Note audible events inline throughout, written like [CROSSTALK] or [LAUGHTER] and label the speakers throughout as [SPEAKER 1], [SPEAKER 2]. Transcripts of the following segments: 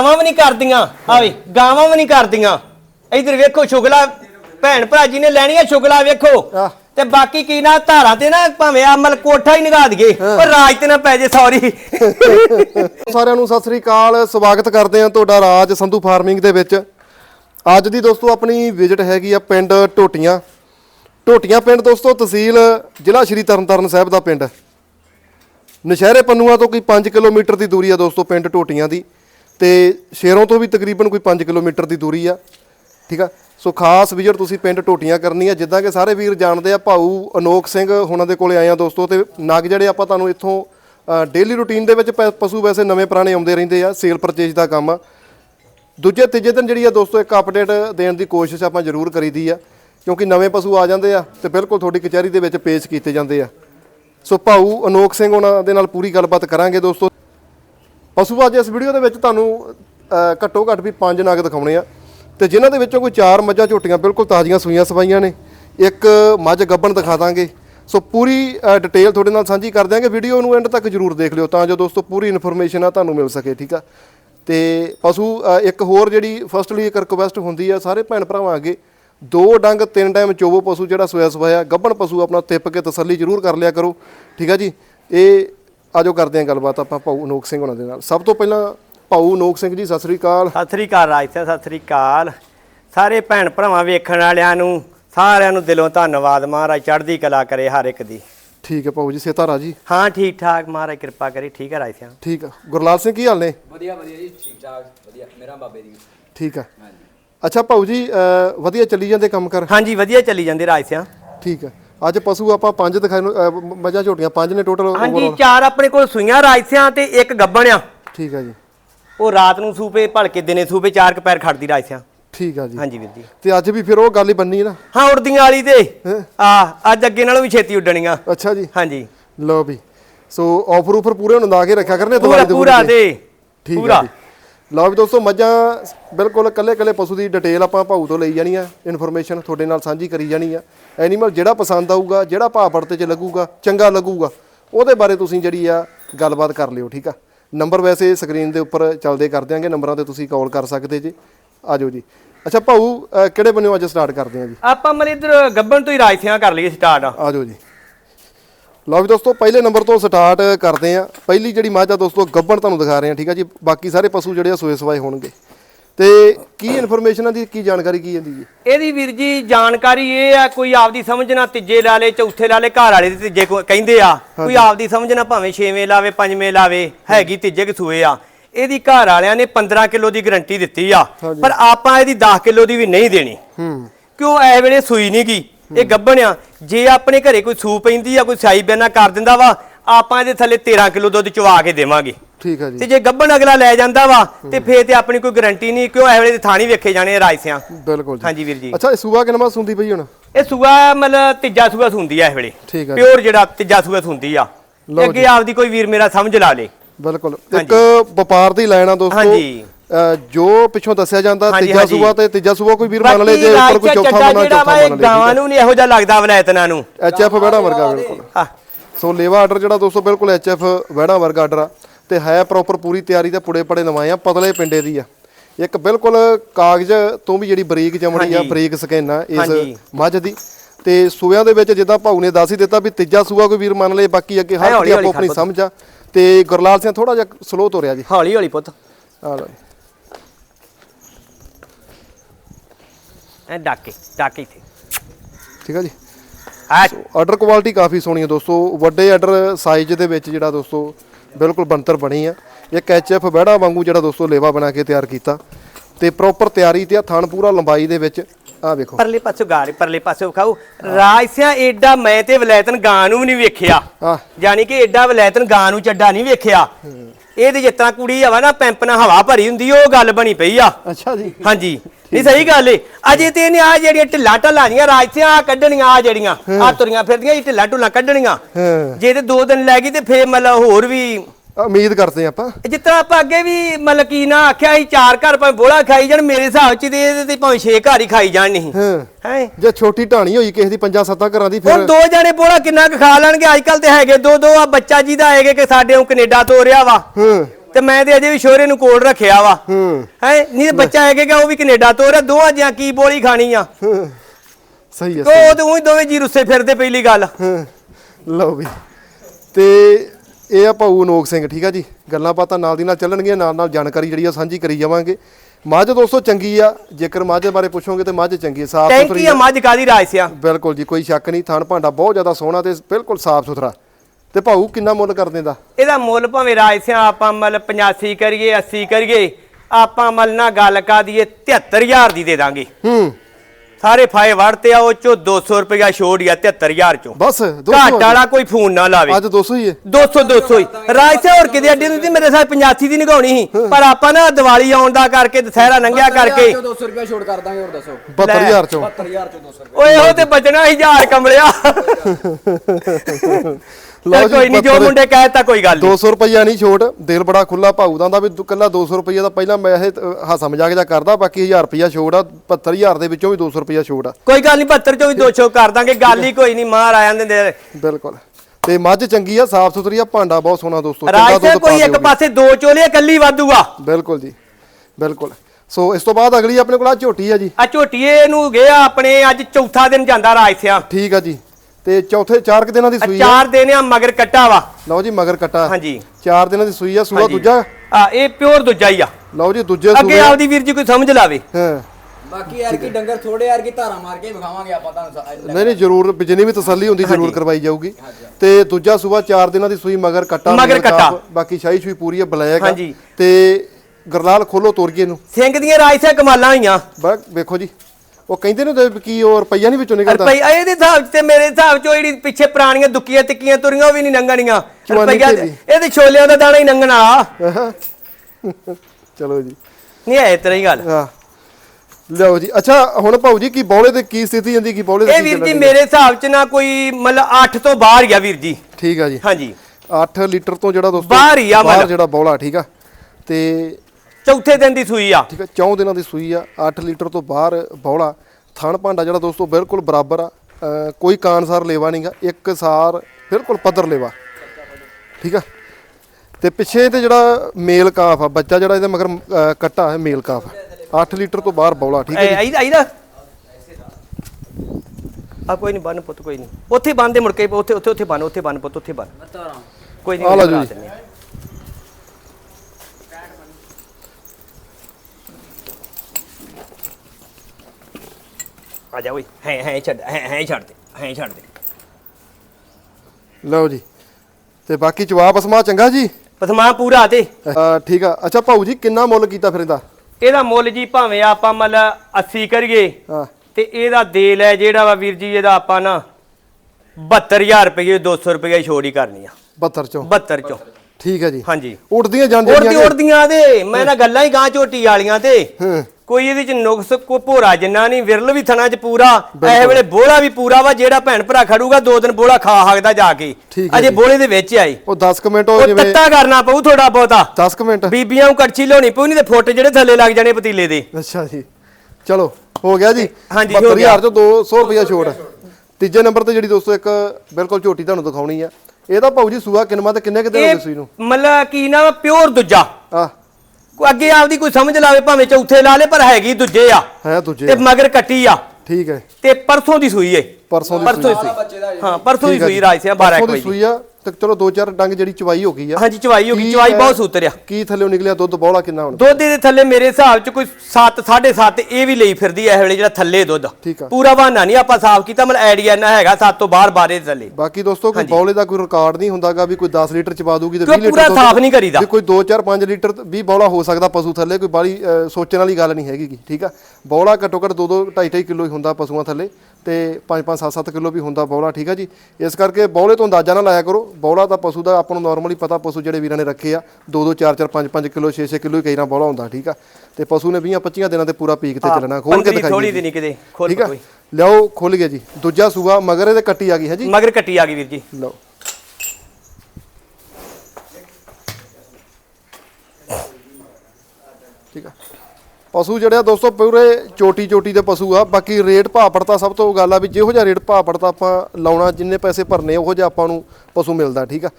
[SPEAKER 1] ਗਾਵਾਂ ਵੀ ਨਹੀਂ ਕਰਦੀਆਂ। ਆਵੇ ਗਾਵਾਂ ਵੀ ਨਹੀਂ ਕਰਦੀਆਂ। ਇਧਰ ਵੇਖੋ ਸ਼ੁਗਲਾ ਭੈਣ ਭਰਾ ਜੀ ਨੇ ਲੈਣੀ ਆ ਸ਼ੁਗਲਾ ਵੇਖੋ। ਤੇ ਬਾਕੀ ਕੀ ਨਾ ਧਾਰਾਂ ਤੇ ਨਾ ਭਾਵੇਂ ਅਮਲ ਕੋਠਾ ਹੀ ਨਿਗਾ ਦਈਏ ਪਰ ਰਾਜ ਤੇ ਨਾ ਪੈ ਜੇ ਸੌਰੀ
[SPEAKER 2] ਸਾਰਿਆਂ ਨੂੰ ਸਤਿ ਸ੍ਰੀ ਅਕਾਲ ਸਵਾਗਤ ਕਰਦੇ ਹਾਂ ਤੁਹਾਡਾ ਰਾਜ ਸੰਧੂ ਫਾਰਮਿੰਗ ਦੇ ਵਿੱਚ। ਅੱਜ ਦੀ ਦੋਸਤੋ ਆਪਣੀ ਵਿਜ਼ਿਟ ਹੈਗੀ ਆ ਪਿੰਡ ਟੋਟੀਆਂ ਟੋਟੀਆਂ ਪਿੰਡ ਦੋਸਤੋ ਤਹਿਸੀਲ ਜ਼ਿਲ੍ਹਾ ਸ਼੍ਰੀ ਤਰਨਤਾਰਨ ਸਾਹਿਬ ਦਾ ਪਿੰਡ। ਨਸ਼ਹਿਰੇ ਪੰਨੂਆ ਤੋਂ ਕੋਈ 5 ਕਿਲੋਮੀਟਰ ਦੀ ਦੂਰੀ ਆ ਦੋਸਤੋ ਪਿੰਡ ਟੋਟੀਆਂ ਦੀ। ਤੇ ਸ਼ੇਰੋਂ ਤੋਂ ਵੀ ਤਕਰੀਬਨ ਕੋਈ 5 ਕਿਲੋਮੀਟਰ ਦੀ ਦੂਰੀ ਆ, ਠੀਕ ਆ? ਸੋ ਖਾਸ ਵਿਜ਼ਿਟ ਤੁਸੀਂ ਪਿੰਡ ਟੋਟੀਆਂ ਕਰਨੀ ਆ, ਜਿੱਦਾਂ ਕਿ ਸਾਰੇ ਵੀਰ ਜਾਣਦੇ ਆ, ਭਾਊ ਅਨੋਖ ਸਿੰਘ ਹੁਣਾਂ ਦੇ ਕੋਲੇ ਆਏ ਆ ਦੋਸਤੋ, ਤੇ ਨਗ ਜਿਹੜੇ ਆਪਾਂ ਤੁਹਾਨੂੰ ਇੱਥੋਂ ਡੇਲੀ ਰੂਟੀਨ ਦੇ ਵਿੱਚ ਪਸ਼ੂ ਵੈਸੇ ਨਵੇਂ ਪੁਰਾਣੇ ਆਉਂਦੇ ਰਹਿੰਦੇ ਆ ਸੇਲ ਪਰਚੇਜ ਦਾ ਕੰਮ ਆ। ਦੂਜੇ, ਤੀਜੇ ਦਿਨ ਜਿਹੜੀ ਆ ਦੋਸਤੋ, ਇੱਕ ਅਪਡੇਟ ਦੇਣ ਦੀ ਕੋਸ਼ਿਸ਼ ਆਪਾਂ ਜ਼ਰੂਰ ਕਰੀਦੀ ਆ, ਕਿਉਂਕਿ ਨਵੇਂ ਪਸ਼ੂ ਆ ਜਾਂਦੇ ਆ ਤੇ ਬਿਲਕੁਲ ਤੁਹਾਡੀ ਕਚਹਿਰੀ ਦੇ ਵਿੱਚ ਪੇਸ਼ ਕੀਤੇ ਜਾਂਦੇ ਆ। ਸੋ ਭਾਊ ਅਨੋਖ ਸਿੰਘ ਉਹਨਾਂ ਦੇ ਨਾਲ ਪੂਰੀ ਗੱਲਬਾਤ ਕਰਾਂਗੇ ਦੋਸਤੋ। ਪਸ਼ੂ ਅੱਜ ਇਸ ਵੀਡੀਓ ਦੇ ਵਿੱਚ ਤੁਹਾਨੂੰ ਘੱਟੋ ਘੱਟ ਵੀ ਪੰਜ ਨਗ ਦਿਖਾਉਣੇ ਆ। ਤੇ ਜਿਨ੍ਹਾਂ ਦੇ ਵਿੱਚੋਂ ਕੋਈ ਚਾਰ ਮੱਝਾਂ, ਝੋਟੀਆਂ ਬਿਲਕੁਲ ਤਾਜ਼ੀਆਂ ਸੂਈਆਂ ਸਵਾਈਆਂ ਨੇ, ਇੱਕ ਮੱਝ ਗੱਬਣ ਦਿਖਾ ਦਾਂਗੇ। ਸੋ ਪੂਰੀ ਡਿਟੇਲ ਤੁਹਾਡੇ ਨਾਲ ਸਾਂਝੀ ਕਰ ਦਿਆਂਗੇ। ਵੀਡੀਓ ਨੂੰ ਐਂਡ ਤੱਕ ਜਰੂਰ ਦੇਖ ਲਿਓ ਤਾਂ ਜੋ ਦੋਸਤੋ ਪੂਰੀ ਇਨਫੋਰਮੇਸ਼ਨ ਆ ਤੁਹਾਨੂੰ ਮਿਲ ਸਕੇ, ਠੀਕ ਆ? ਤੇ ਪਸ਼ੂ ਇੱਕ ਹੋਰ ਜਿਹੜੀ ਫਸਟਲੀ ਇੱਕ ਰਿਕੁਐਸਟ ਹੁੰਦੀ ਆ, ਸਾਰੇ ਭੈਣ ਭਰਾਵਾਂ ਅੱਗੇ, ਦੋ ਡੰਗ, ਤਿੰਨ ਟਾਈਮ ਚੋਵੋ ਪਸ਼ੂ ਜਿਹੜਾ ਸੋਇਆ ਸਵਾਇਆ ਗੱਬਣ ਪਸ਼ੂ ਆਪਣਾ ਤਿੱਪ ਕੇ ਤਸੱਲੀ ਜਰੂਰ ਕਰ ਲਿਆ ਕਰੋ, ਠੀਕ ਆ ਜੀ? ਇਹ ਆਜੋ ਕਰਦੇ ਹਾਂ ਗੱਲਬਾਤ ਆਪਾਂ ਭਾਊ ਅਨੋਖ ਸਿੰਘ ਉਹਨਾਂ ਦੇ ਨਾਲ। ਸਭ ਤੋਂ ਪਹਿਲਾਂ ਭਾਊ ਅਨੋਖ ਸਿੰਘ ਜੀ ਸਤਿ ਸ੍ਰੀ ਅਕਾਲ।
[SPEAKER 1] ਸਤਿ ਸ੍ਰੀ ਅਕਾਲ ਰਾਜ ਸਿੰਘ ਸਤਿ ਸ੍ਰੀ ਅਕਾਲ। ਸਾਰੇ ਭੈਣ ਭਰਾਵਾਂ ਵੇਖਣ ਵਾਲਿਆਂ ਨੂੰ ਸਾਰਿਆਂ ਨੂੰ ਦਿਲੋਂ ਧੰਨਵਾਦ ਮਹਾਰਾਜ ਚੜ੍ਹਦੀ ਕਲਾ ਕਰੇ ਹਰ ਇੱਕ ਦੀ।
[SPEAKER 2] ਠੀਕ ਹੈ ਭਾਊ ਜੀ ਸੇਤਾਰਾ ਜੀ
[SPEAKER 1] ਹਾਂ ਠੀਕ ਠਾਕ ਮਹਾਰਾਜ ਕਿਰਪਾ ਕਰੇ ਠੀਕ ਹੈ ਰਾਜ ਸਿੰਘ
[SPEAKER 2] ਠੀਕ ਆ। ਗੁਰਲਾਲ ਸਿੰਘ ਕੀ ਹਾਲ ਨੇ?
[SPEAKER 3] ਵਧੀਆ ਵਧੀਆ ਜੀ ਠੀਕ ਠਾਕ ਵਧੀਆ। ਮੇਰਾ ਬਾਬੇ ਦੀ।
[SPEAKER 2] ਠੀਕ ਆ।
[SPEAKER 3] ਹਾਂਜੀ।
[SPEAKER 2] ਅੱਛਾ ਭਾਊ ਜੀ ਅਹ, ਵਧੀਆ ਚੱਲੀ ਜਾਂਦੇ ਕੰਮ ਕਰ?
[SPEAKER 1] ਹਾਂਜੀ ਵਧੀਆ ਚੱਲੀ ਜਾਂਦੇ ਰਾਜ ਸਿੰਘ
[SPEAKER 2] ਠੀਕ ਆ। ਅੱਜ ਪਸ਼ੂ ਆਪਾਂ ਪੰਜ ਦਿਖਾਏ ਨੂੰ ਅਹ, ਮ- ਮੱਝਾਂ ਝੋਟੀਆਂ ਪੰਜ ਨੇ ਟੋਟਲ
[SPEAKER 1] ਹਾਂਜੀ ਚਾਰ ਆਪਣੇ ਕੋਲ ਸੂਈਆਂ ਰਾਜ ਸਿੰਘ ਤੇ ਇੱਕ ਗੱਬਣ ਆ।
[SPEAKER 2] ਠੀਕ ਆ ਜੀ।
[SPEAKER 1] ਉਹ ਰਾਤ ਨੂੰ ਸੂਪੇ ਭਲਕੇ ਦਿਨੇ ਸੂਪੇ ਚਾਰ ਕੁ ਪੈਰ ਖੜਦੀ ਰਾਜ ਸਿੰਘ
[SPEAKER 2] ਠੀਕ ਆ ਜੀ।
[SPEAKER 1] ਹਾਂਜੀ ਵੀਰ ਜੀ।
[SPEAKER 2] ਤੇ ਅੱਜ ਵੀ ਫਿਰ ਉਹ ਗੱਲ ਹੀ ਬੰਨੀ ਨਾ?
[SPEAKER 1] ਹਾਂ ਉੜਦੀਆਂ ਵਾਲੀ ਤੇ? ਆ ਅੱਜ ਅੱਗੇ ਨਾਲੋਂ ਵੀ ਛੇਤੀ ਉੱਡਣੀਆਂ।
[SPEAKER 2] ਅੱਛਾ ਜੀ।
[SPEAKER 1] ਹਾਂਜੀ।
[SPEAKER 2] ਲਓ ਵੀ। ਸੋ ਆਫਰ ਉਫਰ ਪੂਰੇ ਹੁਣ ਲਾ ਕੇ ਰੱਖਿਆ ਕਰਨੇ
[SPEAKER 1] ਪੂਰਾ
[SPEAKER 2] ਦਵਾਈ
[SPEAKER 1] ਪੂਰਾ
[SPEAKER 2] ਤੇ। ਠੀਕ
[SPEAKER 1] ਪੂਰਾ।
[SPEAKER 2] ਆ ਜੀ। ਲਓ ਵੀ ਦੋਸਤੋ ਮੱਝਾਂ ਬਿਲਕੁਲ ਕੱਲੇ ਕੱਲੇ ਪਸ਼ੂ ਦੀ ਡਿਟੇਲ ਆਪਾਂ ਭਾਊ ਤੋਂ ਲਈ ਜਾਣੀ ਆ। ਇਨਫੋਰਮੇਸ਼ਨ ਤੁਹਾਡੇ ਨਾਲ ਸਾਂਝੀ ਕਰੀ ਜਾਣੀ ਆ। ਐਨੀਮਲ ਜਿਹੜਾ ਪਸੰਦ ਆਊਗਾ ਜਿਹੜਾ ਭਾਅ ਪੜਤੇ 'ਚ ਲੱਗੂਗਾ ਚੰਗਾ ਲੱਗੂਗਾ ਉਹਦੇ ਬਾਰੇ ਤੁਸੀਂ ਜਿਹੜੀ ਆ ਗੱਲਬਾਤ ਕਰ ਲਿਓ ਠੀਕ ਆ? ਨੰਬਰ ਵੈਸੇ ਸਕਰੀਨ ਦੇ ਉੱਪਰ ਚੱਲਦੇ ਕਰ ਦਿਆਂਗੇ ਨੰਬਰਾਂ ਤੇ ਤੁਸੀਂ ਕਾਲ ਕਰ ਸਕਦੇ ਜੀ। ਆਜੋ ਜੀ। ਅੱਛਾ ਭਾਊ ਕਿਹੜੇ ਬੰਨਿਓ ਅੱਜ ਸਟਾਰਟ ਕਰਦੇ ਆ ਜੀ?
[SPEAKER 1] ਆਪਾਂ ਮਨ ਇਧਰ ਗੱਬਣ ਤੋਂ ਹੀ ਰਾਜ ਸਿਆਂ ਕਰ ਲਈਏ ਸਟਾਰਟ
[SPEAKER 2] ਆਜੋ ਜੀ। ਲਓ ਵੀ ਦੋਸਤੋ ਪਹਿਲੇ ਨੰਬਰ ਤੋਂ ਸਟਾਰਟ ਕਰਦੇ ਆ ਪਹਿਲੀ ਜਿਹੜੀ ਮੱਝ ਆ ਦੋਸਤੋ ਗੱਬਣ ਤੁਹਾਨੂੰ ਦਿਖਾ ਰਹੇ ਆ ਠੀਕ ਆ ਜੀ? ਬਾਕੀ ਸਾਰੇ ਪਸ਼ੂ ਜਿਹੜੇ ਆ ਸੋਏ ਸਵਾਏ ਹੋਣਗੇ। ਤੇ ਕੀ ਇਨਫੋਰਮੇਸ਼ਨ ਆ ਦੀ ਕੀ ਜਾਣਕਾਰੀ ਕੀ ਜਾਂਦੀ ਜੀ?
[SPEAKER 1] ਇਹਦੀ ਵੀਰ ਜੀ ਜਾਣਕਾਰੀ ਇਹ ਆ ਕੋਈ ਆਪਦੀ ਸਮਝ ਨਾ ਤੀਜੇ ਲਾ ਲੇ ਚੌਥੇ ਲਾ ਲੇ ਘਰ ਵਾਲੇ ਦੇ ਤੀਜੇ ਕਹਿੰਦੇ ਆ ਕੋਈ ਆਪਦੀ ਸਮਝ ਨਾ ਭਾਵੇਂ ਛੇਵੇਂ ਲਾਵੇ ਪੰਜਵੇਂ ਲਾਵੇ ਹੈਗੀ ਤੀਜੇ ਕਿ ਸੂਏ ਆ। ਇਹਦੀ ਘਰ ਵਾਲਿਆਂ ਨੇ 15 ਕਿਲੋ ਦੀ ਗਰੰਟੀ ਦਿੱਤੀ ਆ। ਪਰ ਆਪਾਂ ਇਹਦੀ 10 ਕਿਲੋ ਦੀ ਵੀ ਨਹੀਂ ਦੇਣੀ।
[SPEAKER 2] ਹੂੰ।
[SPEAKER 1] ਕਿਉਂ ਐ ਵੇਲੇ ਸੂਈ ਨਹੀਂ ਗਈ? ਇਹ ਗੱਬਣ ਆ ਜੇ ਆਪਣੇ ਘਰੇ ਕੋਈ ਸੂ ਪੈਂਦੀ ਆ ਕੋਈ ਸਾਈ ਬੈਨਾ ਕਰ ਦਿੰਦਾ ਵਾ ਆਪਾਂ ਇਹਦੇ ਥੱਲੇ 13 ਕਿਲੋ ਦੁੱਧ ਚਵਾ ਕੇ ਦੇਵਾਂਗੇ।
[SPEAKER 2] ਠੀਕ ਆ
[SPEAKER 1] ਤੇ
[SPEAKER 2] ਜੀ
[SPEAKER 1] ਜੇ ਗੱਬਣ ਅਗਲਾ ਲੈ ਜਾਂਦਾ ਵਾ ਤੇ ਫੇਰ ਤੇ ਆਪਣੀ ਕੋਈ ਗਾਰੰਟੀ ਨਹੀਂ ਕਿਉਂ ਐ ਵੇਲੇ ਤੇ ਥਾਣੀ ਵੇਖੇ ਜਾਣੇ ਰਾਜਸਿਆਂ।
[SPEAKER 2] ਬਿਲਕੁਲ ਜੀ।
[SPEAKER 1] ਹਾਂਜੀ ਵੀਰ ਜੀ।
[SPEAKER 2] ਅੱਛਾ ਇਹ ਸੂਆ ਕਿਨਮਾ ਸੁੰਦੀ ਪਈ ਹੁਣ?
[SPEAKER 1] ਇਹ ਸੂਆ ਮਤਲਬ ਤੀਜਾ ਸੂਆ ਸੁੰਦੀ ਆ ਇਸ ਵੇਲੇ।
[SPEAKER 2] ਠੀਕ ਆ ਜੀ।
[SPEAKER 1] ਪਿਓਰ ਜਿਹੜਾ ਤੀਜਾ ਸੂਆ ਸੁੰਦੀ ਆ। ਅੱਗੇ ਆਪਦੀ ਕੋਈ ਵੀਰ ਮੇਰਾ ਸਮਝ ਲਾ ਲੇ।
[SPEAKER 2] ਬਿਲਕੁਲ। ਇੱਕ ਵਪਾਰ ਦੀ ਲਾਈਨ ਆ ਦੋਸਤੋ।
[SPEAKER 1] ਹਾਂਜੀ।
[SPEAKER 2] ਜੋ ਪਿੱਛੋਂ ਦੱਸਿਆ ਜਾਂਦਾ ਤੀਜਾ। ਸੂਆ ਤੇ ਤੀਜਾ ਸੂਆ ਕੋਈ ਵੀਰ ਮੰਨ ਲੇ ਜੇ ਉੱਪਰ ਕੋਈ ਚੌਥਾ ਮੰਨ
[SPEAKER 1] ਜਿਹੜਾ ਵਾ ਇਹ ਗਾਵਾਂ ਨੂੰ ਨਹੀਂ ਇਹੋ ਜਿਹਾ ਲੱਗਦਾ ਵਲੈਤਨਾਂ ਨੂੰ।
[SPEAKER 2] ਐਚ ਐਫ ਵੜਾ ਵਰਗਾ ਬਿਲਕੁਲ।
[SPEAKER 1] ਹਾਂ।
[SPEAKER 2] ਸੋ ਲੇਵਾ ਆਰਡਰ ਜਿਹੜਾ ਦੋਸਤੋ ਬਿਲਕੁਲ ਐਚ ਐਫ ਵੜਾ ਵਰਗਾ ਆਰਡਰ ਆ ਤੇ ਹੈ ਪ੍ਰੋਪਰ ਪੂਰੀ ਤਿਆਰੀ ਤੇ ਪੁੜੇ ਪੜੇ ਨਵਾਏ ਆ ਪਤਲੇ ਪਿੰਡੇ ਦੀ ਆ। ਇੱਕ ਬਿਲਕੁਲ ਕਾਗਜ਼ ਤੋਂ ਵੀ ਜਿਹੜੀ ਬਰੀਕ ਚਮੜੀ ਆ। ਬਰੀਕ ਸਕੈਨ ਆ ਇਸ। ਮੱਝ ਦੀ। ਤੇ ਸੂਆਂ ਦੇ ਵਿੱਚ ਜਿੱਦਾਂ ਭਾਊ ਨੇ ਦੱਸ ਹੀ ਦਿੱਤਾ ਵੀ ਤੀਜਾ ਸੂਆ ਕੋਈ ਵੀਰ ਮੰਨ ਲਏ ਬਾਕੀ ਅੱਗੇ ਹਰ ਆਪੋ ਆਪਣੀ ਸਮਝ ਆ। ਤੇ ਗੁਰਲਾਲ ਸਿੰਘ ਥੋੜਾ ਜਿਹਾ ਸਲੋ ਤੋਰਿਆ ਜੀ।
[SPEAKER 1] ਹੌਲੀ ਹੌਲੀ ਪੁੱਤ।
[SPEAKER 2] ਆ ਲਓ ਜੀ।
[SPEAKER 1] ਐ ਡਾਕੇ ਡਾਕੇ ਇੱਥੇ।
[SPEAKER 2] ਠੀਕ ਆ ਜੀ। ਆਰਡਰ ਕੁਆਲਿਟੀ ਕਾਫੀ ਸੋਹਣੀ ਹੈ ਦੋਸਤੋ। ਵੱਡੇ ਆਰਡਰ ਸਾਈਜ਼ ਦੇ ਵਿੱਚ ਜਿਹੜਾ ਦੋਸਤੋ ਬਿਲਕੁਲ ਬੰਤਰ ਬਣੀ ਆ। ਇੱਕ ਐਚਐਫ ਬਹਿੜਾ ਵਾਂਗੂ ਜਿਹੜਾ ਦੋਸਤੋ ਲੇਵਾ ਬਣਾ ਕੇ ਤਿਆਰ ਕੀਤਾ। ਤੇ ਪ੍ਰੋਪਰ ਤਿਆਰੀ ਤੇ ਆ ਥਣ ਪੂਰਾ ਲੰਬਾਈ ਦੇ ਵਿੱਚ। ਆ ਵੇਖੋ।
[SPEAKER 1] ਪਰਲੇ ਪਾਸੋਂ ਗਾੜੀ ਪਰਲੇ ਪਾਸੋਂ ਖਾਓ ਰਾਜਸਿਆਂ ਏਡਾ ਮੈਂ ਤੇ ਵਲੈਤਨ ਗਾਂ ਨੂੰ ਵੀ ਨਹੀਂ ਵੇਖਿਆ। ਯਾਨੀ ਕਿ ਏਡਾ ਵਲੈਤਨ ਗਾਂ ਨੂੰ ਚੱਡਾ ਨਹੀਂ ਵੇਖਿਆ। ਇਹ ਤੇ ਜਿੱਤਾਂ ਕੁੜੀ ਹਵਾ ਨਾ ਪੈਂਪ ਨਾਲ ਹਵਾ ਭਰੀ ਹੁੰਦੀ ਉਹ ਗੱਲ ਬਣੀ ਪਈ ਆ।
[SPEAKER 2] ਅੱਛਾ ਜੀ।
[SPEAKER 1] ਹਾਂਜੀ। ਨਹੀਂ ਸਹੀ ਗੱਲ ਏ। ਅਜੇ ਤੇ ਇਹਨੇ ਆ ਜਿਹੜੀਆਂ ਢਿੱਲਾ ਢੱਲਾਂ ਦੀਆਂ ਰਾਜਸਿਆਂ ਆ ਕੱਢਣੀਆਂ ਆ ਜਿਹੜੀਆਂ ਆ ਤੁਰੀਆਂ ਫਿਰਦੀਆਂ ਇਹ ਢਿੱਲਾ ਢੁੱਲਾਂ ਕੱਢਣੀਆਂ। ਜੇ ਤੇ ਦੋ ਦਿਨ ਲੈ ਗਈ ਤੇ ਫੇਰ ਮਤਲਬ ਹੋਰ ਵੀ
[SPEAKER 2] ਉਮੀਦ ਕਰਦੇ ਆਪਾਂ।
[SPEAKER 1] ਜਿੱਦਾਂ ਆਪਾਂ ਅੱਗੇ ਵੀ ਮਤਲਬ ਕੀ ਨਾ ਆਖਿਆ ਸੀ ਚਾਰ ਘਰ ਭਾਵੇਂ ਬੋਲਾ ਖਾਈ ਜਾਣ ਮੇਰੇ ਹਿਸਾਬ ਚ ਤੇ ਇਹਦੇ ਤੇ ਭਾਵੇਂ ਛੇ ਘਰ ਹੀ ਖਾਈ ਜਾਣ ਨਹੀਂ।
[SPEAKER 2] ਹਾਂ।
[SPEAKER 1] ਹੈ?
[SPEAKER 2] ਜੇ ਛੋਟੀ ਢਾਣੀ ਹੋਈ ਕਿਸੇ ਦੀ ਪੰਜਾਂ ਸੱਤਾਂ ਘਰਾਂ ਦੀ
[SPEAKER 1] ਹੁਣ
[SPEAKER 2] ਫਿਰ
[SPEAKER 1] ਦੋ ਜਣੇ ਬੋਲਾ ਕਿੰਨਾ ਕੁ ਖਾ ਲੈਣਗੇ ਅੱਜ ਕੱਲ ਤੇ ਹੈਗੇ ਦੋ ਦੋ ਆ ਬੱਚਾ ਜੀ ਦਾ ਹੈਗੇ ਕਿ ਸਾਡੇ ਉਹ ਕੈਨੇਡਾ ਤੋਂ ਰਿਹਾ ਵਾ।
[SPEAKER 2] ਹਾਂ।
[SPEAKER 1] ਤੇ ਮੈਂ ਤੇ ਅਜੇ ਵੀ ਸ਼ੋਰੇ ਨੂੰ ਕੋਲ ਰੱਖਿਆ ਵਾ।
[SPEAKER 2] ਹੂੰ।
[SPEAKER 1] ਹੈ? ਨਹੀਂ ਤੇ ਬੱਚਾ ਹੈਗਾ ਉਹ ਵੀ ਕੈਨੇਡਾ ਤੋਂ ਰਿਹਾ ਦੋਵਾਂ ਜਿਆਂ ਕੀ ਬੋਲੀ ਖਾਣੀ ਆ?
[SPEAKER 2] ਸਹੀ ਹੈ
[SPEAKER 1] ਉਹ ਤੇ ਉਹੀ ਦੋਵੇਂ ਜੀ ਰੁੱਸੇ ਫਿਰਦੇ ਪਹਿਲੀ ਗੱਲ।
[SPEAKER 2] ਹਾਂ, ਲਓ ਵੀ। ਤੇ ਇਹ ਆ ਭਾਊ ਅਨੋਖ ਸਿੰਘ ਠੀਕ ਆ ਜੀ? ਗੱਲਾਂ ਬਾਤਾਂ ਨਾਲ ਦੀ ਨਾਲ ਚੱਲਣਗੀਆਂ ਨਾਲ ਨਾਲ ਜਾਣਕਾਰੀ ਜਿਹੜੀ ਆ ਸਾਂਝੀ ਕਰੀ ਜਾਵਾਂਗੇ। ਮੱਝ ਦੋਸਤੋ ਚੰਗੀ ਆ ਜੇਕਰ ਮੱਝ ਬਾਰੇ ਪੁੱਛੋਗੇ ਤੇ ਮੱਝ ਚੰਗੀ ਆ ਸਾਫ਼ ਸੁਥਰੀ
[SPEAKER 1] ਟੈਂਕੀ ਆ ਮੱਝ ਕਾਦੀ ਰਾਜ ਸਿਆ।
[SPEAKER 2] ਬਿਲਕੁਲ ਜੀ ਕੋਈ ਸ਼ੱਕ ਨਹੀਂ ਥਣ ਭਾਂਡਾ ਬਹੁਤ ਜ਼ਿਆਦਾ ਸੋਹਣਾ ਤੇ ਬਿਲਕੁਲ ਸਾਫ਼ ਸੁਥਰਾ। ਤੇ ਭਾਊ ਕਿੰਨਾ ਮੁੱਲ ਕਰ ਦਿੰਦਾ?
[SPEAKER 1] ਇਹਦਾ ਮੁੱਲ ਭਾਵੇਂ ਰਾਜ ਸਿਆ ਆਪਾਂ ਮਲ 85 ਕਰੀਏ 80 ਕਰੀਏ ਆਪਾਂ ਮਲ ਨਾ ਗੱਲ ਕਾ ਦਈਏ 73000 ਦੀ ਦੇ ਦਾਂਗੇ।
[SPEAKER 2] ਹੂੰ।
[SPEAKER 1] ਸਾਰੇ ਫਾਏ ਵੜਤੇ ਆ ਉਹ ਚੋਂ 200 ਰੁਪਇਆ ਛੋੜ ਆ 73000 ਚੋਂ।
[SPEAKER 2] ਬਸ 200
[SPEAKER 1] ਘਾਟ ਵਾਲਾ ਕੋਈ ਫੋਨ ਨਾ ਲਾਵੇ।
[SPEAKER 2] ਅੱਜ 200 ਹੀ ਹੈ।
[SPEAKER 1] 200 200 ਹੀ। ਰਾਜ ਸਿਆ ਹੋਰ ਕਿਤੇ ਅੱਡੇ ਨੂੰ ਮੇਰੇ ਸਾਹ 85 ਦੀ ਨਿਗਾਉਣੀ ਸੀ। ਪਰ ਆਪਾਂ ਨਾ ਦੀਵਾਲੀ ਆਉਣ ਦਾ ਕਰਕੇ ਦਸਹਿਰਾ ਨੰਗਿਆ ਕਰਕੇ।
[SPEAKER 3] 200 ਰੁਪਏ ਛੋੜ ਕਰ ਦਾਂਗੇ ਹੋਰ ਦੱਸੋ।
[SPEAKER 2] 72000 ਚੋਂ।
[SPEAKER 3] 72000 ਚੋਂ 200 ਰੁਪਏ
[SPEAKER 1] ਓਏ ਉਹ ਤੇ ਬਚਣਾ ਹਜ਼ਾਰ ਕਮਲਿਆ। [LAUGHS]
[SPEAKER 2] ਲਓ
[SPEAKER 1] ਕੋਈ ਨਹੀਂ ਜੋ
[SPEAKER 2] 72
[SPEAKER 1] ਮੁੰਡੇ ਕਹਿਤਾ ਕੋਈ ਗੱਲ ਨਹੀਂ।
[SPEAKER 2] 200 ਰੁਪਈਆ ਨਹੀਂ ਛੋਟ ਦਿਲ ਬੜਾ ਖੁੱਲਾ ਭਾਊ ਦਾ ਹੁੰਦਾ ਵੀ ਦੂ- ਕੱਲਾ 200 ਰੁਪਈਆ ਦਾ ਪਹਿਲਾਂ ਮੈਂ ਇਹ ਹਾਸਾ ਮਜ਼ਾਕ ਜਾ ਕਰਦਾ ਬਾਕੀ 1000 ਰੁਪਈਆ ਛੋਟ ਆ 75000 ਦੇ ਵਿੱਚੋਂ ਵੀ 200 ਰੁਪਈਆ ਛੋਟ ਆ।
[SPEAKER 1] ਕੋਈ ਗੱਲ ਨਹੀਂ 72 ਚੋਂ ਵੀ 200 ਕਰ ਦਾਂਗੇ ਗੱਲ ਹੀ ਕੋਈ ਨਹੀਂ ਮਾਰ ਆ ਜਾਂਦੇ ਨੇ।
[SPEAKER 2] ਬਿਲਕੁਲ। ਤੇ ਮੱਝ ਚੰਗੀ ਆ ਸਾਫ਼ ਸੁਥਰੀ ਆ ਭਾਂਡਾ ਬਹੁਤ ਸੋਹਣਾ ਦੋਸਤੋ
[SPEAKER 1] ਰਾਜ
[SPEAKER 2] ਦੁੱਧ
[SPEAKER 1] ਕੋਈ ਇੱਕ। ਪਾਸੇ ਦੋ ਚੋਲੇ ਕੱਲੀ ਵਾਧੂ ਆ
[SPEAKER 2] ਬਿਲਕੁਲ ਜੀ ਬਿਲਕੁਲ। ਸੋ ਇਸ ਤੋਂ ਬਾਅਦ ਅਗਲੀ ਆਪਣੇ ਕੋਲ ਆ ਝੋਟੀ ਆ ਜੀ।
[SPEAKER 1] ਆ ਝੋਟੀਏ ਨੂੰ ਗਿਆ ਆਪਣੇ ਅੱਜ ਚੌਥਾ ਦਿਨ ਜਾਂਦਾ ਰਾਜ ਸਿਆ।
[SPEAKER 2] ਠੀਕ ਆ ਜੀ। ਤੇ ਚੌਥੇ ਚਾਰ ਕੁ ਦਿਨਾਂ ਦੀ ਸੂਈ ਆ।
[SPEAKER 1] ਚਾਰ ਦਿਨ ਆ ਮਗਰ ਕੱਟਾ ਵਾ।
[SPEAKER 2] ਲਓ ਜੀ ਮਗਰ ਕਟਾ।
[SPEAKER 1] ਹਾਂਜੀ।
[SPEAKER 2] ਚਾਰ ਦਿਨਾਂ ਦੀ ਸੂਈ ਆ ਸੂਆ
[SPEAKER 1] ਹਾਂਜੀ।
[SPEAKER 2] ਦੂਜਾ?
[SPEAKER 1] ਆ ਇਹ ਪਿਓਰ ਦੂਜਾ ਹੀ ਆ।
[SPEAKER 2] ਲਓ ਜੀ ਦੂਜੇ
[SPEAKER 1] ਅੱਗੇ
[SPEAKER 2] ਸੂਏ
[SPEAKER 1] ਆਪਦੀ ਵੀਰ ਜੀ ਕੋਈ ਸਮਝ ਲਾਵੇ।
[SPEAKER 2] ਹਾਂ।
[SPEAKER 3] ਬਾਕੀ ਯਾਰ ਕੀ ਡੰਗਰ ਥੋੜੇ ਯਾਰ ਕੀ ਧਾਰਾ ਮਾਰ ਕੇ ਵਿਖਾਵਾਂਗੇ ਆਪਾਂ ਤੁਹਾਨੂੰ ਸਾ-
[SPEAKER 2] ਨਹੀਂ ਨਹੀਂ ਜ਼ਰੂਰ ਜਿੰਨੀ ਵੀ ਤਸੱਲੀ ਹੁੰਦੀ ਜ਼ਰੂਰ ਕਰਵਾਈ ਜਾਊਗੀ। ਤੇ ਦੂਜਾ ਸੂਬਾ 4 ਦਿਨਾਂ ਦੀ ਸੂਈ ਮਗਰ ਕੱਟਾ
[SPEAKER 1] ਮਗਰ
[SPEAKER 2] ਮੇਲ ਕਾਪ,
[SPEAKER 1] ਕੱਟਾ।
[SPEAKER 2] ਬਾਕੀ ਸ਼ਾਹੀ ਸ਼ੂਈ ਪੂਰੀ ਹੈ ਬਲੈਕ ਆ।
[SPEAKER 1] ਹਾਂਜੀ।
[SPEAKER 2] ਤੇ ਗਰਲਾਲ ਖੋਲੋ ਤੋਰੀਏ ਨੂੰ
[SPEAKER 1] ਸਿੰਘ ਦੀਆਂ ਰਾਜ ਸਿਆ ਕਮਾਲਾਂ ਹੋਈਆਂ।
[SPEAKER 2] ਬਸ ਵੇਖੋ ਜੀ। ਉਹ ਕਹਿੰਦੇ ਨੇ ਤੇ ਕੀ ਉਹ ਰੁਪਈਆ ਨਹੀਂ ਵਿੱਚੋਂ ਨਿਕਲਦਾ।
[SPEAKER 1] ਰੁਪਈਆ ਇਹਦੇ ਹਿਸਾਬ ਤੇ ਮੇਰੇ ਹਿਸਾਬ 'ਚ ਜਿਹੜੀ ਪਿੱਛੇ ਪੁਰਾਣੀਆਂ ਦੁੱਕੀਆਂ ਤਿੱਕੀਆਂ ਤੁਰੀਆਂ ਉਹ ਵੀ ਨਹੀਂ
[SPEAKER 2] ਚੁਆਨੀ
[SPEAKER 1] ਰੁਪਈਆ। ਇਹਦੇ ਛੋਲਿਆਂ ਦਾ ਦਾਣਾ ਹੀ ਲੰਘਣਾ
[SPEAKER 2] ਚਲੋ ਜੀ।
[SPEAKER 1] ਨਹੀਂ ਇਸ ਤਰ੍ਹਾਂ ਹੀ ਗੱਲ।
[SPEAKER 2] ਹਾਂ। ਲਓ ਜੀ। ਅੱਛਾ ਹੁਣ ਭਾਊ ਜੀ ਕੀ ਬੌਲੇ ਤੇ ਕੀ ਸਥਿਤੀ ਜਾਂਦੀ ਕੀ ਬੌਲੇ ਦੀ
[SPEAKER 1] ਇਹ ਵੀਰ ਜੀ? ਮੇਰੇ ਹਿਸਾਬ 'ਚ ਨਾ ਕੋਈ ਮਤਲਬ 8 ਤੋਂ ਬਾਹਰ ਹੀ ਆ ਵੀਰ ਜੀ।
[SPEAKER 2] ਠੀਕ ਆ ਜੀ।
[SPEAKER 1] ਹਾਂਜੀ।
[SPEAKER 2] 8 ਲੀਟਰ ਤੋਂ ਜਿਹੜਾ ਦੋਸਤੋ
[SPEAKER 1] ਬਾਹਰ ਹੀ ਆ
[SPEAKER 2] ਬਾਹਰ
[SPEAKER 1] ਮਤਲਬ।
[SPEAKER 2] ਜਿਹੜਾ ਬੌਲਾ ਠੀਕ ਆ। ਤੇ
[SPEAKER 1] ਚੌਥੇ ਦਿਨ ਦੀ ਸੂਈ ਆ।
[SPEAKER 2] ਠੀਕ ਆ ਚੌਂ ਦਿਨਾਂ ਦੀ ਸੂਈ ਆ 8 ਲੀਟਰ ਤੋਂ ਬਾਹਰ ਬੌਲਾ ਥਣ ਭਾਂਡਾ ਜਿਹੜਾ ਦੋਸਤੋ ਬਿਲਕੁਲ ਬਰਾਬਰ ਆ ਕੋਈ ਕਾਨਸਾਰ ਲੇਵਾ ਨਹੀਂਗਾ ਇੱਕ ਸਾਰ ਬਿਲਕੁਲ ਪੱਧਰ ਲੇਵਾ। ਠੀਕ ਆ? ਤੇ ਪਿੱਛੇ ਤੇ ਜਿਹੜਾ ਮੇਲ ਕਾਫ ਆ ਬੱਚਾ ਜਿਹੜਾ ਇਹਦੇ ਮਗਰ ਕੱਟਾ ਹੈ ਮੇਲ ਕਾਫ 8 ਲੀਟਰ ਤੋਂ ਬਾਹਰ ਬੌਲਾ ਠੀਕ ਹੈ ਜੀ?
[SPEAKER 1] ਆਈ ਆਈ ਦਾ? ਆ ਕੋਈ ਨਹੀਂ ਬੰਨ ਪੁੱਤ ਕੋਈ ਨਹੀਂ। ਉੱਥੇ ਬੰਨਦੇ ਮੁੜ ਕੇ ਉੱਥੇ ਉੱਥੇ ਉੱਥੇ ਬੰਨ ਉੱਥੇ ਬੰਨ ਪੁੱਤ ਉੱਥੇ ਬੰਨ।
[SPEAKER 3] ਧਾਰਾਂ
[SPEAKER 1] ਕੋਈ
[SPEAKER 2] ਆ ਲਓ
[SPEAKER 1] ਨਹੀਂ
[SPEAKER 2] ਜੀ।
[SPEAKER 1] ਆ ਜਾ ਓਏ ਹੈ ਹੈ ਛੱਡ ਹੈ ਹੈ ਛੱਡ ਦੇ ਹੈ ਛੱਡ ਦੇ।
[SPEAKER 2] ਲਓ ਜੀ ਤੇ ਬਾਕੀ ਜਵਾਬ ਅਸਮਾ ਚੰਗਾ ਜੀ?
[SPEAKER 1] ਪਥਮਾ ਪੂਰਾ ਤੇ।
[SPEAKER 2] ਅਹ, ਠੀਕ ਆ। ਅੱਛਾ ਭਾਊ ਜੀ ਕਿੰਨਾ ਮੁੱਲ ਕੀਤਾ ਫਿਰ ਇਹਦਾ?
[SPEAKER 1] ਇਹਦਾ ਮੁੱਲ ਜੀ ਭਾਵੇਂ ਆਪਾਂ ਮਲ 80 ਕਰੀਏ
[SPEAKER 2] ਹਾਂ।
[SPEAKER 1] ਤੇ ਇਹਦਾ ਦੇਲ ਹੈ ਜਿਹੜਾ ਵਾ ਵੀਰ ਜੀ ਇਹਦਾ ਆਪਾਂ ਨਾ 72000 ਰੁਪਏ 200 ਰੁਪਏ ਛੋੜ ਹੀ ਕਰਨੀ ਆ।
[SPEAKER 2] 72 ਚੋਂ?
[SPEAKER 1] 72 ਚੋਂ।
[SPEAKER 2] ਠੀਕ ਹੈ ਜੀ।
[SPEAKER 1] ਹਾਂਜੀ।
[SPEAKER 2] ਉੱਡਦੀਆਂ ਜਾਂਦੀਆਂ
[SPEAKER 1] ਉੜਦੀ ਉੜਦੀਆਂ ਦੇ ਮੈਂ ਨਾ ਗੱਲਾਂ ਹੀ ਗਾਂ ਝੋਟੀ ਵਾਲੀਆਂ ਤੇ।
[SPEAKER 2] ਹਾਂ।
[SPEAKER 1] ਕੋਈ ਇਹਦੇ ਚ ਨੁਕਸ ਕੋ ਭੋਰਾ ਜਿੰਨਾ ਨਹੀਂ ਵਿਰਲ ਵੀ ਥਣਾ ਚ ਪੂਰਾ ਇਹ ਵੇਲੇ ਬੋਲਾ ਵੀ ਪੂਰਾ ਵਾ ਜਿਹੜਾ ਭੈਣ ਭਰਾ ਖੜੂਗਾ ਦੋ ਦਿਨ ਬੋਲਾ ਖਾ ਸਕਦਾ ਜਾ ਕੇ।
[SPEAKER 2] ਹੈ
[SPEAKER 1] ਅਜੇ। ਬੋਲੇ ਦੇ ਵਿੱਚ ਆਈ
[SPEAKER 2] ਉਹ 10 ਕੁ ਮਿੰਟ ਉਹ ਜਿਵੇਂ
[SPEAKER 1] ਤੱਤਾ ਕਰਨਾ ਪਊ ਥੋੜਾ ਬਹੁਤਾ।
[SPEAKER 2] 10 ਕੁ ਮਿੰਟ।
[SPEAKER 1] ਬੀਬੀਆਂ ਨੂੰ ਕੜਛੀ ਲਿਆਉਣੀ ਪਊ ਨਹੀਂ ਤੇ ਫੁੱਟ ਜਿਹੜੇ ਥੱਲੇ ਲੱਗ ਜਾਣੇ ਪਤੀਲੇ ਦੇ।
[SPEAKER 2] ਅੱਛਾ ਜੀ। ਚਲੋ ਹੋ ਗਿਆ ਜੀ।
[SPEAKER 1] ਹਾਂਜੀ, ਹੋ ਗਿਆ।
[SPEAKER 2] 72000 ਚੋਂ 200 ਰੁਪਇਆ ਛੋੜ ਤੀਜੇ ਨੰਬਰ ਤੇ ਜਿਹੜੀ ਦੋਸਤੋ ਇੱਕ ਬਿਲਕੁਲ ਝੋਟੀ ਤੁਹਾਨੂੰ ਦਿਖਾਉਣੀ ਆ। ਇਹਦਾ ਭਾਊ ਜੀ ਸੂਆ ਕਿੰਨਵਾਂ ਤੇ ਕਿੰਨੇ ਕਿਤੇ ਹੋ ਸੂਈ ਨੂੰ?
[SPEAKER 1] ਮਤਲਬ ਕੀ ਨਾ ਪਿਓਰ ਦੂਜਾ।
[SPEAKER 2] ਆ
[SPEAKER 1] ਕੋਈ ਅੱਗੇ ਆਪਦੀ ਕੋਈ ਸਮਝ ਲਾਵੇ ਭਾਵੇਂ ਚੌਥੇ ਲਾ ਲੇ ਪਰ ਹੈਗੀ ਦੂਜੇ ਆ।
[SPEAKER 2] ਹੈ ਦੂਜੇ
[SPEAKER 1] ਤੇ ਮਗਰ ਕੱਟੀ ਆ।
[SPEAKER 2] ਠੀਕ ਹੈ।
[SPEAKER 1] ਤੇ ਪਰਸੋਂ ਦੀ ਸੂਈ ਏ।
[SPEAKER 2] ਪਰਸੋਂ ਦੀ
[SPEAKER 1] ਪਰਸੋਂ
[SPEAKER 2] ਸੂਈ।
[SPEAKER 1] ਦੀ ਸੂਈ। ਹਾਂ ਪਰਸੋਂ ਦੀ
[SPEAKER 2] ਠੀਕ
[SPEAKER 1] ਸੂਈ
[SPEAKER 2] ਜੀ।
[SPEAKER 1] ਰਾਜ ਸਿਆ 12
[SPEAKER 2] ਪਰਸੋਂ ਦੀ
[SPEAKER 1] ਵਜੇ
[SPEAKER 2] ਸੂਈ ਆ। ਤੇ ਚਲੋ ਦੋ ਚਾਰ ਡੰਗ ਜਿਹੜੀ ਚਵਾਈ ਹੋ ਗਈ ਆ।
[SPEAKER 1] ਹਾਂਜੀ ਚਵਾਈ ਹੋ ਗਈ।
[SPEAKER 2] ਕੀ,
[SPEAKER 1] ਚਵਾਈ ਬਹੁਤ ਸੂਤਰਿਆ
[SPEAKER 2] ਕੀ ਥੱਲੇ ਨਿਕਲਿਆ? ਦੁੱਧ ਬੋਲਾ ਕਿੰਨਾ ਹੁਣ?
[SPEAKER 1] ਦੁੱਧ ਦੇ ਥੱਲੇ ਮੇਰੇ ਹਿਸਾਬ ਚ ਕੋਈ 7 7.5 ਇਹ ਵੀ ਲਈ ਫਿਰਦੀ ਐ ਇਹ ਵੇਲੇ ਜਿਹੜਾ ਥੱਲੇ ਦੁੱਧ।
[SPEAKER 2] ਠੀਕ ਆ।
[SPEAKER 1] ਪੂਰਾ ਬਹਾਨਾ ਨਹੀਂ ਆਪਾਂ ਸਾਫ਼ ਕੀਤਾ ਮਤਲਬ ਆਈਡੀਆ ਨਾ ਹੈਗਾ 7 ਤੋਂ ਬਾਹਰ ਬਾਰੇ ਥੱਲੇ।
[SPEAKER 2] ਬਾਕੀ ਦੋਸਤੋ ਕੋਈ ਬੌਲੇ ਦਾ ਕੋਈ ਰਿਕਾਰਡ ਨਹੀਂ ਹੁੰਦਾਗਾ ਵੀ ਕੋਈ 10 ਲੀਟਰ ਚਵਾ ਦੂਗੀ ਤੇ
[SPEAKER 1] ਕਿਉਂ
[SPEAKER 2] 20 ਲੀਟਰ
[SPEAKER 1] ਪੂਰਾ
[SPEAKER 2] ਦੁੱਧ-
[SPEAKER 1] ਸਾਫ਼ ਨਹੀਂ ਕਰੀਦਾ।
[SPEAKER 2] ਵੀ ਕੋਈ 2 4 5 ਲੀਟਰ ਵੀ ਬੌਲਾ ਹੋ ਸਕਦਾ ਪਸ਼ੂ ਥੱਲੇ ਕੋਈ ਬਾਲੀ ਸੋਚਣ ਵਾਲੀ ਗੱਲ ਨਹੀਂ ਹੈਗੀ ਗੀ, ਠੀਕ ਆ? ਬੌਲਾ ਘੱਟੋ ਘੱਟ 2 2 2.5 2.5 ਕਿਲੋ ਹੀ ਹੁੰਦਾ ਪਸ਼ੂਆਂ ਥੱਲੇ। ਤੇ 5 5 7 7 ਕਿਲੋ ਵੀ ਹੁੰਦਾ ਬੌਲਾ ਠੀਕ ਆ ਜੀ? ਇਸ ਕਰਕੇ ਬੌਲੇ ਤੋਂ ਅੰਦਾਜ਼ਾ ਨਾ ਲਾਇਆ ਕਰੋ। ਬੌਲਾ ਤਾਂ ਪਸ਼ੂ ਦਾ ਆਪਾਂ ਨੂੰ ਨਾਰਮਲੀ ਪਤਾ ਪਸ਼ੂ ਜਿਹੜੇ ਵੀਰਾਂ ਨੇ ਰੱਖੇ ਆ 2 2 4 4 5 5 ਕਿਲੋ 6 6 ਕਿਲੋ ਹੀ ਕਈ ਨਾ ਬੌਲਾ ਹੁੰਦਾ ਠੀਕ ਆ? ਤੇ ਪਸ਼ੂ ਨੇ 20 25 ਦਿਨਾਂ ਤੇ ਪੂਰਾ ਪੀਕ ਤੇ ਚੱਲਣਾ ਖੋਲ ਕੇ ਦਿਖਾਈਏ
[SPEAKER 1] ਥੋੜੀ
[SPEAKER 2] ਜੀ।
[SPEAKER 1] ਦੀ ਨਹੀਂ ਕਿਤੇ ਖੋਲ ਕੋਈ।
[SPEAKER 2] ਲਿਆਓ ਖੁੱਲ ਗਿਆ ਜੀ। ਦੂਜਾ ਸੂਆ ਮਗਰ ਇਹਦੇ ਕੱਟੀ ਆ ਗਈ ਹੈ ਜੀ?
[SPEAKER 1] ਮਗਰ ਕੱਟੀ ਆ ਗਈ ਵੀਰ ਜੀ।
[SPEAKER 2] ਲਓ। ਠੀਕ ਆ? ਪਸ਼ੂ ਜਿਹੜੇ ਆ ਦੋਸਤੋ ਪੂਰੇ ਚੋਟੀ ਚੋਟੀ ਦੇ ਪਸ਼ੂ ਆ। ਬਾਕੀ ਰੇਟ ਭਾਅ ਪੜਤਾ ਸਭ ਤੋਂ ਗੱਲ ਆ ਵੀ ਜਿਹੋ ਜਿਹਾ ਰੇਟ ਭਾਅ ਪੜਤਾ ਆਪਾਂ ਲਾਉਣਾ ਜਿੰਨੇ ਪੈਸੇ ਭਰਨੇ ਉਹੋ ਜਿਹਾ ਆਪਾਂ ਨੂੰ ਪਸ਼ੂ ਮਿਲਦਾ ਠੀਕ ਆ।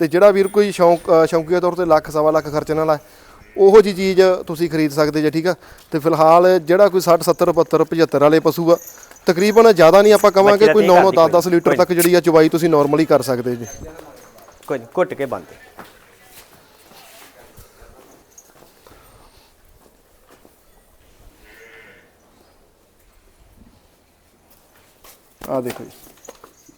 [SPEAKER 2] ਤੇ ਜਿਹੜਾ ਵੀਰ ਕੋਈ ਸ਼ੌਂਕ ਸ਼ੌਂਕੀਆ ਤੌਰ ਤੇ ਲੱਖ ਸਵਾ ਲੱਖ ਖਰਚਣ ਵਾਲਾ ਉਹੋ ਜੀ ਚੀਜ਼ ਤੁਸੀਂ ਖਰੀਦ ਸਕਦੇ ਜੇ ਠੀਕ ਆ। ਤੇ ਫਿਲਹਾਲ ਜਿਹੜਾ ਕੋਈ 60 70 72 75 ਵਾਲੇ ਪਸ਼ੂ ਆ ਤਕਰੀਬਨ ਜ਼ਿਆਦਾ ਨਹੀਂ ਆਪਾਂ ਕਵਾਂਗੇ
[SPEAKER 1] ਬੱਚੇ
[SPEAKER 2] ਕੋਈ
[SPEAKER 1] ਦਾ
[SPEAKER 2] 9
[SPEAKER 1] ਤੀਹ
[SPEAKER 2] 10 10 ਲੀਟਰ ਤੱਕ ਜਿਹੜੀ ਆ ਚਵਾਈ ਤੁਸੀਂ ਨਾਰਮਲੀ ਕਰ ਸਕਦੇ ਜੀ।
[SPEAKER 1] ਕੋਈ ਘੁੱਟ ਕੇ ਬੰਦ।
[SPEAKER 2] ਆ ਦੇਖੋ ਜੀ।